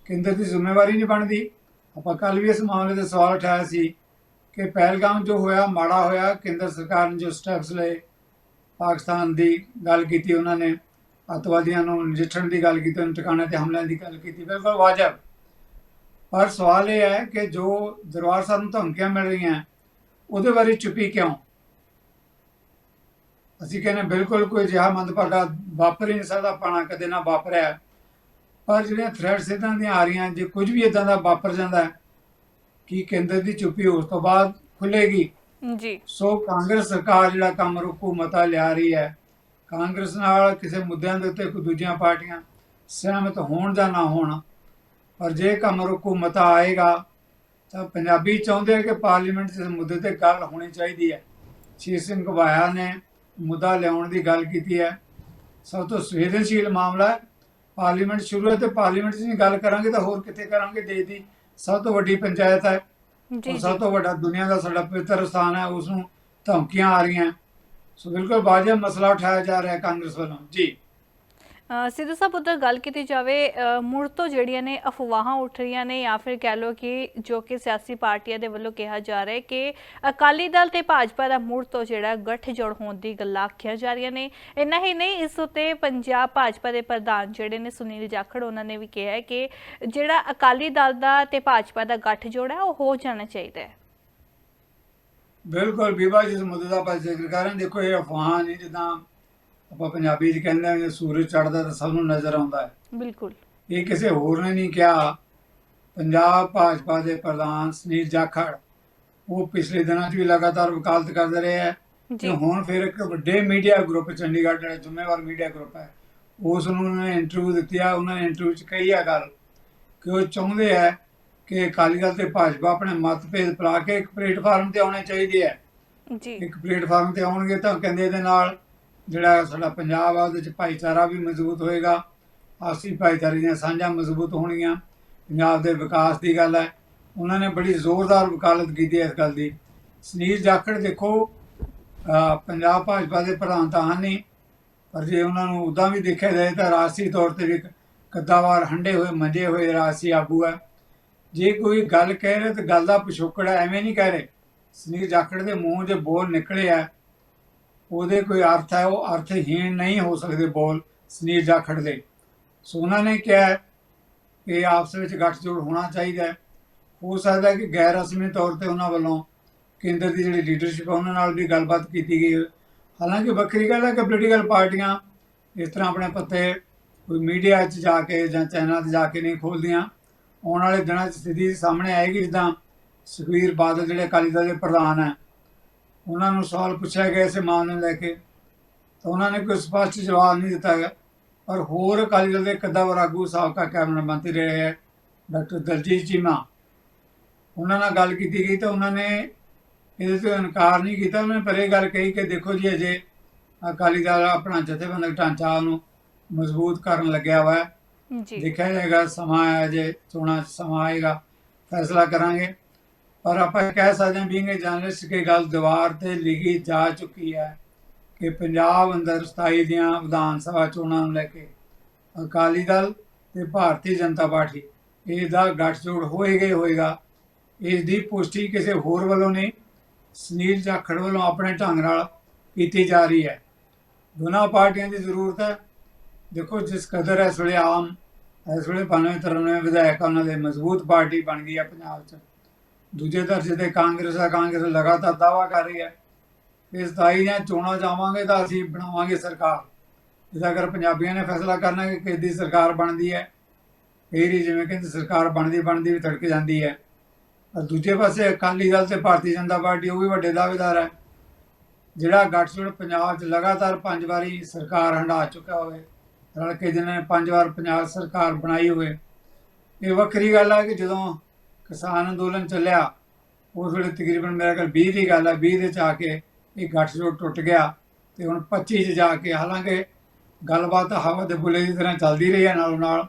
ਕੇਂਦਰ ਦੀ ਜ਼ਿੰਮੇਵਾਰੀ ਨਹੀਂ ਬਣਦੀ। ਆਪਾਂ ਕੱਲ ਵੀ ਇਸ ਮਾਮਲੇ ਤੇ ਸਵਾਲ ਉਠਾਇਆ ਸੀ ਕਿ ਪਹਿਲਗਾਮ ਜੋ ਹੋਇਆ, ਮਾੜਾ ਹੋਇਆ, ਕੇਂਦਰ ਸਰਕਾਰ ਨੇ ਜੋ ਸਟੈਪਸ ਲਏ, ਪਾਕਿਸਤਾਨ ਦੀ ਗੱਲ ਕੀਤੀ ਉਹਨਾਂ ਨੇ ਅੱਤਵਾਦੀਆਂ ਨੂੰ ਨਜਿੱਠਣ ਦੀ ਗੱਲ ਕੀਤੀ ਉਹਨਾਂ ਟਿਕਾਣੇ ਤੇ ਹਮਲਿਆਂ ਦੀ ਗੱਲ ਕੀਤੀ ਬਿਲਕੁਲ ਵਾਜਬ। ਪਰ ਸਵਾਲ ਇਹ ਹੈ ਕਿ ਜੋ ਦਰਬਾਰ ਸਾਹਿਬ ਨੂੰ ਧਮਕੀਆਂ ਮਿਲ ਰਹੀਆਂ ਉਹਦੇ ਬਾਰੇ ਚੁੱਪੀ ਕਿਉਂ? ਅਸੀਂ ਕਹਿੰਦੇ ਬਿਲਕੁਲ ਕੋਈ ਜਿਹਾ ਮੰਦਭਾਗਾ ਵਾਪਰ ਹੀ ਨਹੀਂ ਸਕਦਾ ਪਾਣਾ ਕਦੇ ਨਾ ਵਾਪਰਿਆ। ਪਰ ਜਿਹੜੀਆਂ ਥ੍ਰੈਟਸ ਇਦਾਂ ਦੀਆਂ ਆ ਰਹੀਆਂ ਜੇ ਕੁਝ ਵੀ ਇਦਾਂ ਦਾ ਵਾਪਰ ਜਾਂਦਾ ਹੈ ਕਿ ਕੇਂਦਰ ਦੀ ਚੁੱਪੀ ਉਸ ਤੋਂ ਬਾਅਦ ਖੁੱਲੇਗੀ ਜੀ। ਸੋ ਕਾਂਗਰਸ ਸਰਕਾਰ ਜਿਹੜਾ ਕੰਮ ਰੁਕੂ ਮਤਾ ਲਿਆ ਰਹੀ ਹੈ ਕਾਂਗਰਸ ਨਾਲ ਕਿਸੇ ਮੁੱਦਿਆਂ ਦੇ ਉੱਤੇ ਕੋਈ ਦੂਜੀਆਂ ਪਾਰਟੀਆਂ ਸਹਿਮਤ ਹੋਣ ਜਾਂ ਨਾ ਹੋਣ ਪਰ ਜੇ ਕੰਮ ਰੁਕੂ ਮਤਾ ਆਏਗਾ ਤਾਂ ਪੰਜਾਬੀ ਚਾਹੁੰਦੇ ਆ ਕਿ ਪਾਰਲੀਮੈਂਟ ਇਸ ਮੁੱਦੇ ਤੇ ਗੱਲ ਹੋਣੀ ਚਾਹੀਦੀ ਹੈ। ਸ਼ੀਰ ਸਿੰਘ ਘਬਾਇਆ ਨੇ ਮੁੱਦਾ ਲਿਆਉਣ ਦੀ ਗੱਲ ਕੀਤੀ ਹੈ। ਸਭ ਤੋਂ ਸੰਵੇਦਨਸ਼ੀਲ ਮਾਮਲਾ ਹੈ ਪਾਰਲੀਮੈਂਟ ਸ਼ੁਰੂ ਹੈ ਤੇ ਪਾਰਲੀਮੈਂਟ 'ਚ ਨਹੀਂ ਗੱਲ ਕਰਾਂਗੇ ਤਾਂ ਹੋਰ ਕਿੱਥੇ ਕਰਾਂਗੇ? ਦੇਸ਼ ਦੀ ਸਭ ਤੋਂ ਵੱਡੀ ਪੰਚਾਇਤ ਹੈ ਜੀ ਸਭ ਤੋਂ ਵੱਡਾ ਦੁਨੀਆ ਦਾ ਸਾਡਾ ਪਵਿੱਤਰ ਸਥਾਨ ਹੈ ਉਸ ਨੂੰ ਧਮਕੀਆਂ ਆ ਰਹੀਆਂ। ਸੋ ਬਿਲਕੁਲ ਵਾਜਬ ਮਸਲਾ ਉਠਾਇਆ ਜਾ ਰਿਹਾ ਹੈ ਕਾਂਗਰਸ ਵੱਲੋਂ। ਜੀ। ਸਿੱਧੂ ਸਾਹਿਬ, ਉੱਧਰ ਗੱਲ ਕੀਤੀ ਜਾਵੇ ਮੁੜ ਤੋਂ ਜਿਹੜੀਆਂ ਨੇ ਅਫਵਾਹਾਂ ਉੱਠ ਰਹੀਆਂ ਨੇ ਜਾਂ ਫਿਰ ਕਹਿ ਲਓ ਕਿ ਜੋ ਕਿ ਸਿਆਸੀ ਪਾਰਟੀਆਂ ਦੇ ਵੱਲੋਂ ਕਿਹਾ ਜਾ ਰਿਹਾ ਹੈ ਕਿ ਅਕਾਲੀ ਦਲ ਤੇ ਭਾਜਪਾ ਦਾ ਮੁੜ ਤੋਂ ਜਿਹੜਾ ਗੱਠਜੋੜ ਹੋਣ ਦੀ ਗੱਲਾਂ ਆਖੀਆਂ ਜਾ ਰਹੀਆਂ ਨੇ। ਇੰਨਾ ਹੀ ਨਹੀਂ, ਇਸ ਉਤੇ ਪੰਜਾਬ ਭਾਜਪਾ ਦੇ ਪ੍ਰਧਾਨ ਜਿਹੜੇ ਨੇ ਸੁਨੀਲ ਜਾਖੜ, ਉਹਨਾਂ ਨੇ ਵੀ ਕਿਹਾ ਹੈ ਕਿ ਜਿਹੜਾ ਅਕਾਲੀ ਦਲ ਦਾ ਤੇ ਭਾਜਪਾ ਦਾ ਗੱਠਜੋੜ ਹੈ, ਉਹ ਹੋ ਜਾਣਾ ਚਾਹੀਦਾ ਹੈ। ਬਿਲਕੁਲ ਬੀਬਾ ਜਿਸ ਮੁੱਦੇ ਦਾ ਆਪਾਂ ਜ਼ਿਕਰ ਕਰ ਰਹੇ ਦੇਖੋ ਇਹ ਅਫਵਾਹ ਨਹੀਂ ਜਿੱਦਾਂ ਆਪਾਂ ਪੰਜਾਬੀ 'ਚ ਕਹਿੰਦੇ ਕਿ ਸੂਰਜ ਚੜ੍ਹਦਾ ਤਾਂ ਸਭ ਨੂੰ ਨਜ਼ਰ ਆਉਂਦਾ ਹੈ। ਬਿਲਕੁਲ। ਇਹ ਕਿਸੇ ਹੋਰ ਨੇ ਨਹੀਂ ਕਿਹਾ। ਪੰਜਾਬ ਭਾਜਪਾ ਦੇ ਪ੍ਰਧਾਨ ਸੁਨੀਲ ਜਾਖੜ ਉਹ ਪਿਛਲੇ ਦਿਨਾਂ 'ਚ ਵੀ ਲਗਾਤਾਰ ਵਕਾਲਤ ਕਰਦੇ ਰਹੇ ਹੈ। ਤੇ ਹੁਣ ਫਿਰ ਇੱਕ ਵੱਡੇ ਮੀਡੀਆ ਗਰੁੱਪ ਚੰਡੀਗੜ੍ਹ ਜਿਹੜਾ ਜ਼ਿੰਮੇਵਾਰ ਮੀਡੀਆ ਗਰੁੱਪ ਹੈ। ਉਸ ਨੂੰ ਉਹਨਾਂ ਨੇ ਇੰਟਰਵਿਊ ਦਿੱਤੀ ਆ। ਉਹਨਾਂ ਨੇ ਇੰਟਰਵਿਊ 'ਚ ਕਹੀ ਆ ਗੱਲ ਕਿ ਉਹ ਚਾਹੁੰਦੇ ਆ ਕਿ ਅਕਾਲੀ ਦਲ ਤੇ ਭਾਜਪਾ ਆਪਣੇ ਮਤਭੇਦ ਭੁਲਾ ਕੇ ਇੱਕ ਪਲੇਟਫਾਰਮ ਤੇ ਆਉਣੇ ਚਾਹੀਦੇ ਆ। ਜੀ। ਇੱਕ ਪਲੇਟਫਾਰਮ ਤੇ ਆਉਣਗੇ ਤਾਂ ਕਹਿੰਦੇ ਇਹਦੇ ਨਾਲ ਜਿਹੜਾ ਸਾਡਾ ਪੰਜਾਬ ਆ ਉਹਦੇ 'ਚ ਭਾਈਚਾਰਾ ਵੀ ਮਜ਼ਬੂਤ ਹੋਏਗਾ। ਆਪਸੀ ਭਾਈਚਾਰੇ ਦੀਆਂ ਸਾਂਝਾਂ ਮਜ਼ਬੂਤ ਹੋਣਗੀਆਂ। ਪੰਜਾਬ ਦੇ ਵਿਕਾਸ ਦੀ ਗੱਲ ਹੈ। ਉਹਨਾਂ ਨੇ ਬੜੀ ਜ਼ੋਰਦਾਰ ਵਕਾਲਤ ਕੀਤੀ ਇਸ ਗੱਲ ਦੀ। ਸੁਨੀਲ ਜਾਖੜ ਦੇਖੋ ਪੰਜਾਬ ਭਾਜਪਾ ਦੇ ਪ੍ਰਧਾਨ ਤਾਂ ਹਨ ਨਹੀਂ ਪਰ ਜੇ ਉਹਨਾਂ ਨੂੰ ਉਦਾਂ ਵੀ ਦੇਖਿਆ ਜਾਏ ਤਾਂ ਰਾਜਸੀ ਤੌਰ ਤੇ ਵੀ ਕੱਦਾਵਾਰ ਹੰਡੇ ਹੋਏ ਮੰਜੇ ਹੋਏ ਰਾਜਸੀ ਆਗੂ ਹੈ। ਜੇ ਕੋਈ ਗੱਲ ਕਹਿ ਰਿਹਾ ਤਾਂ ਗੱਲ ਦਾ ਪਿਛੋਕੜ ਹੈ, ਐਵੇਂ ਨਹੀਂ ਕਹਿ ਰਹੇ। ਸੁਨੀਲ ਜਾਖੜ ਦੇ ਮੂੰਹ 'ਚ ਬੋਲ ਨਿਕਲੇ ਆ, ਉਹਦੇ ਕੋਈ ਅਰਥ ਹੈ, ਉਹ ਅਰਥਹੀਣ ਨਹੀਂ ਹੋ ਸਕਦੇ ਬੋਲ ਸੁਨੀਲ ਜਾਖੜ ਦੇ। ਸੋ ਉਹਨਾਂ ਨੇ ਕਿਹਾ ਕਿ ਆਪਸ ਵਿੱਚ ਗੱਠਜੋੜ ਹੋਣਾ ਚਾਹੀਦਾ ਹੋ। ਸਕਦਾ ਕਿ ਗੈਰ ਰਸਮੀ ਤੌਰ ਤੇ ਉਹਨਾਂ ਵੱਲੋਂ ਕੇਂਦਰ ਦੀ ਜਿਹੜੀ ਲੀਡਰਸ਼ਿਪ ਹੈ ਉਹਨਾਂ ਨਾਲ ਵੀ ਗੱਲਬਾਤ ਕੀਤੀ ਗਈ ਹਾਲਾਂਕਿ ਵੱਖਰੀ ਗੱਲ ਹੈ ਕਿ ਪੋਲੀਟੀਕਲ ਪਾਰਟੀਆਂ ਇਸ ਤਰ੍ਹਾਂ ਆਪਣੇ ਪੱਤੇ ਕੋਈ ਮੀਡੀਆ 'ਚ ਜਾ ਕੇ ਜਾਂ ਚੈਨਲਾਂ 'ਤੇ ਜਾ ਕੇ ਨਹੀਂ ਖੋਲਦੀਆਂ ਆਉਣ ਵਾਲੇ ਦਿਨਾਂ 'ਚ ਸਥਿਤੀ ਸਾਹਮਣੇ ਆਏਗੀ, ਜਿੱਦਾਂ ਸੁਖਬੀਰ ਬਾਦਲ ਜਿਹੜੇ ਅਕਾਲੀ ਦਲ ਦੇ ਪ੍ਰਧਾਨ ਹੈ। ਉਹਨਾਂ ਨੂੰ ਸਵਾਲ ਪੁੱਛਿਆ ਗਿਆ ਇਸ ਮਾਮਲੇ ਨੂੰ ਲੈ ਕੇ। ਤਾਂ ਉਹਨਾਂ ਨੇ ਕੋਈ ਸਪਸ਼ਟ ਜਵਾਬ ਨਹੀਂ ਦਿੱਤਾ ਗਿਆ ਪਰ ਹੋਰ ਅਕਾਲੀ ਦਲ ਦੇ ਕੱਦਾਵਰ ਆਗੂ ਸਾਬਕਾ ਕੈਬਨਿਟ ਮੰਤਰੀ ਰਹੇ ਹੈ, ਡਾਕਟਰ ਦਲਜੀਤ ਚੀਮਾ। ਉਹਨਾਂ ਨਾਲ ਗੱਲ ਕੀਤੀ ਗਈ ਤਾਂ ਉਹਨਾਂ ਨੇ ਇਹਦੇ ਤੋਂ ਇਨਕਾਰ ਨਹੀਂ ਕੀਤਾ। ਉਹਨਾਂ ਨੇ ਪਰ ਇਹ ਗੱਲ ਕਹੀ ਕਿ ਦੇਖੋ ਜੀ, ਅਜੇ ਅਕਾਲੀ ਦਲ ਆਪਣਾ ਜਥੇਬੰਦਕ ਢਾਂਚਾ ਨੂੰ ਮਜ਼ਬੂਤ ਕਰਨ ਲੱਗਿਆ ਹੋਇਆ ਹੈ। ਜੀ। ਦੇਖਿਆ ਜਾਏਗਾ ਸਮਾਂ ਆਇਆ ਜੇ ਚੋਣਾਂ 'ਚ ਸਮਾਂ ਆਏਗਾ, ਫੈਸਲਾ ਕਰਾਂਗੇ। ਪਰ ਆਪਾਂ ਕਹਿ ਸਕਦੇ ਹਾਂ ਬੀਇੰਗ ਜਰਨਲਿਸਟ ਕਿ ਗੱਲ ਦੀਵਾਰ ਤੇ ਲਿਖੀ ਜਾ ਚੁੱਕੀ ਹੈ ਕਿ ਪੰਜਾਬ ਅੰਦਰ 27 ਦੀਆਂ ਵਿਧਾਨ ਸਭਾ ਚੋਣਾਂ ਨੂੰ ਲੈ ਕੇ ਅਕਾਲੀ ਦਲ ਤੇ ਭਾਰਤੀ ਜਨਤਾ ਪਾਰਟੀ, ਇਹਦਾ ਗੱਠਜੋੜ ਹੋਏਗਾ ਹੀ ਹੋਏਗਾ। ਇਸ ਦੀ ਪੁਸ਼ਟੀ ਕਿਸੇ ਹੋਰ ਵੱਲੋਂ ਨਹੀਂ, ਸੁਨੀਲ ਜਾਖੜ ਵੱਲੋਂ ਆਪਣੇ ਢੰਗ ਨਾਲ ਕੀਤੀ ਜਾ ਰਹੀ ਹੈ। ਦੋਨਾਂ ਪਾਰਟੀਆਂ ਦੀ ਜ਼ਰੂਰਤ ਹੈ ਦੇਖੋ, ਜਿਸ ਕਦਰ ਇਸ ਵੇਲੇ ਆਮ, ਇਸ ਵੇਲੇ 92 93 ਵਿਧਾਇਕ ਉਹਨਾਂ ਦੇ ਮਜ਼ਬੂਤ ਪਾਰਟੀ ਬਣ ਗਈ ਹੈ ਪੰਜਾਬ 'ਚ। ਦੂਜੇ ਦਰਜੇ ਤੇ ਕਾਂਗਰਸ ਆ, ਕਾਂਗਰਸ ਲਗਾਤਾਰ ਦਾਵਾ ਕਰ ਰਹੀ ਹੈ। ਕਿ 27 ਦੀਆਂ ਚੋਣਾਂ ਜਾਵਾਂਗੇ ਤਾਂ ਅਸੀਂ ਬਣਾਵਾਂਗੇ ਸਰਕਾਰ। ਜਿਹਦਾ ਅਗਰ ਪੰਜਾਬੀਆਂ ਨੇ ਫੈਸਲਾ ਕਰਨਾ ਕਿ ਕਿਸਦੀ ਸਰਕਾਰ ਬਣਦੀ ਹੈ, ਫੇਰ ਹੀ ਜਿਵੇਂ ਕਹਿੰਦੇ ਸਰਕਾਰ ਬਣਦੀ ਬਣਦੀ ਵੀ ਤੜਕ ਜਾਂਦੀ ਹੈ। ਪਰ ਦੂਜੇ ਪਾਸੇ ਅਕਾਲੀ ਦਲ ਤੇ ਭਾਰਤੀ ਜਨਤਾ ਪਾਰਟੀ, ਉਹ ਵੀ ਵੱਡੇ ਦਾਅਵੇਦਾਰ ਹੈ। ਜਿਹੜਾ ਗੱਠਜੋੜ ਪੰਜਾਬ 'ਚ ਲਗਾਤਾਰ ਪੰਜ ਵਾਰੀ ਸਰਕਾਰ ਹੰਢਾ ਚੁੱਕਾ ਹੋਵੇ ਰਲ ਕੇ ਜਿਨ੍ਹਾਂ ਨੇ ਪੰਜ ਵਾਰ ਪੰਜਾਬ ਸਰਕਾਰ ਬਣਾਈ ਹੋਵੇ। ਇਹ ਵੱਖਰੀ ਗੱਲ ਆ ਕਿ ਜਦੋਂ ਕਿਸਾਨ ਅੰਦੋਲਨ ਚੱਲਿਆ ਉਸ ਵੇਲੇ ਤਕਰੀਬਨ ਮੇਰਾ ਖਿਆਲ 20 ਦੀ ਗੱਲ ਹੈ 20 ਦੇ ਚ ਆ ਕੇ ਇਹ ਗੱਠਜੋੜ ਟੁੱਟ ਗਿਆ ਤੇ ਹੁਣ 25 ਚ ਜਾ ਕੇ ਹਾਲਾਂਕਿ ਗੱਲਬਾਤ ਹਵਾ ਦੇ ਬੁਲੇ ਦੀ ਤਰ੍ਹਾਂ ਚੱਲਦੀ ਰਹੀ ਹੈ ਨਾਲੋਂ ਨਾਲ,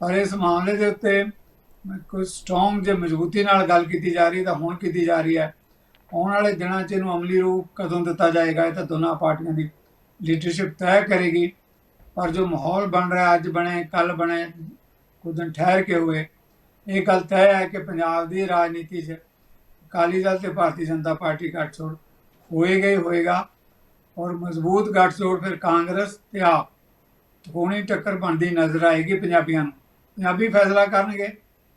ਪਰ ਇਸ ਮਾਮਲੇ ਦੇ ਉੱਤੇ ਕੋਈ ਸਟਰੋਂਗ ਜੇ ਮਜ਼ਬੂਤੀ ਨਾਲ ਗੱਲ ਕੀਤੀ ਜਾ ਰਹੀ, ਤਾਂ ਹੁਣ ਕੀਤੀ ਜਾ ਰਹੀ ਹੈ। ਆਉਣ ਵਾਲੇ ਦਿਨਾਂ 'ਚ ਇਹਨੂੰ ਅਮਲੀ ਰੂਪ ਕਦੋਂ ਦਿੱਤਾ ਜਾਏਗਾ, ਇਹ ਤਾਂ ਦੋਨਾਂ ਪਾਰਟੀਆਂ ਦੀ ਲੀਡਰਸ਼ਿਪ ਤੈਅ ਕਰੇਗੀ। ਪਰ ਜੋ ਮਾਹੌਲ ਬਣ ਰਿਹਾ, ਅੱਜ ਬਣੇ ਕੱਲ ਬਣੇ, ਕੁਝ ਦਿਨ ਠਹਿਰ ਕੇ ਹੋਏ, ਇਹ ਗੱਲ ਤੈਅ ਹੈ ਕਿ ਪੰਜਾਬ ਦੀ ਰਾਜਨੀਤੀ 'ਚ ਅਕਾਲੀ ਦਲ ਤੇ ਭਾਰਤੀ ਜਨਤਾ ਪਾਰਟੀ ਗੱਠਜੋੜ ਹੋਏਗਾ ਹੀ ਹੋਏਗਾ ਔਰ ਮਜ਼ਬੂਤ ਗੱਠਜੋੜ ਫਿਰ ਕਾਂਗਰਸ ਤੇ ਆਪ ਕੋਣੀ ਟੱਕਰ ਬਣਦੀ ਨਜ਼ਰ ਆਏਗੀ ਪੰਜਾਬੀਆਂ ਨੂੰ। ਪੰਜਾਬੀ ਫੈਸਲਾ ਕਰਨਗੇ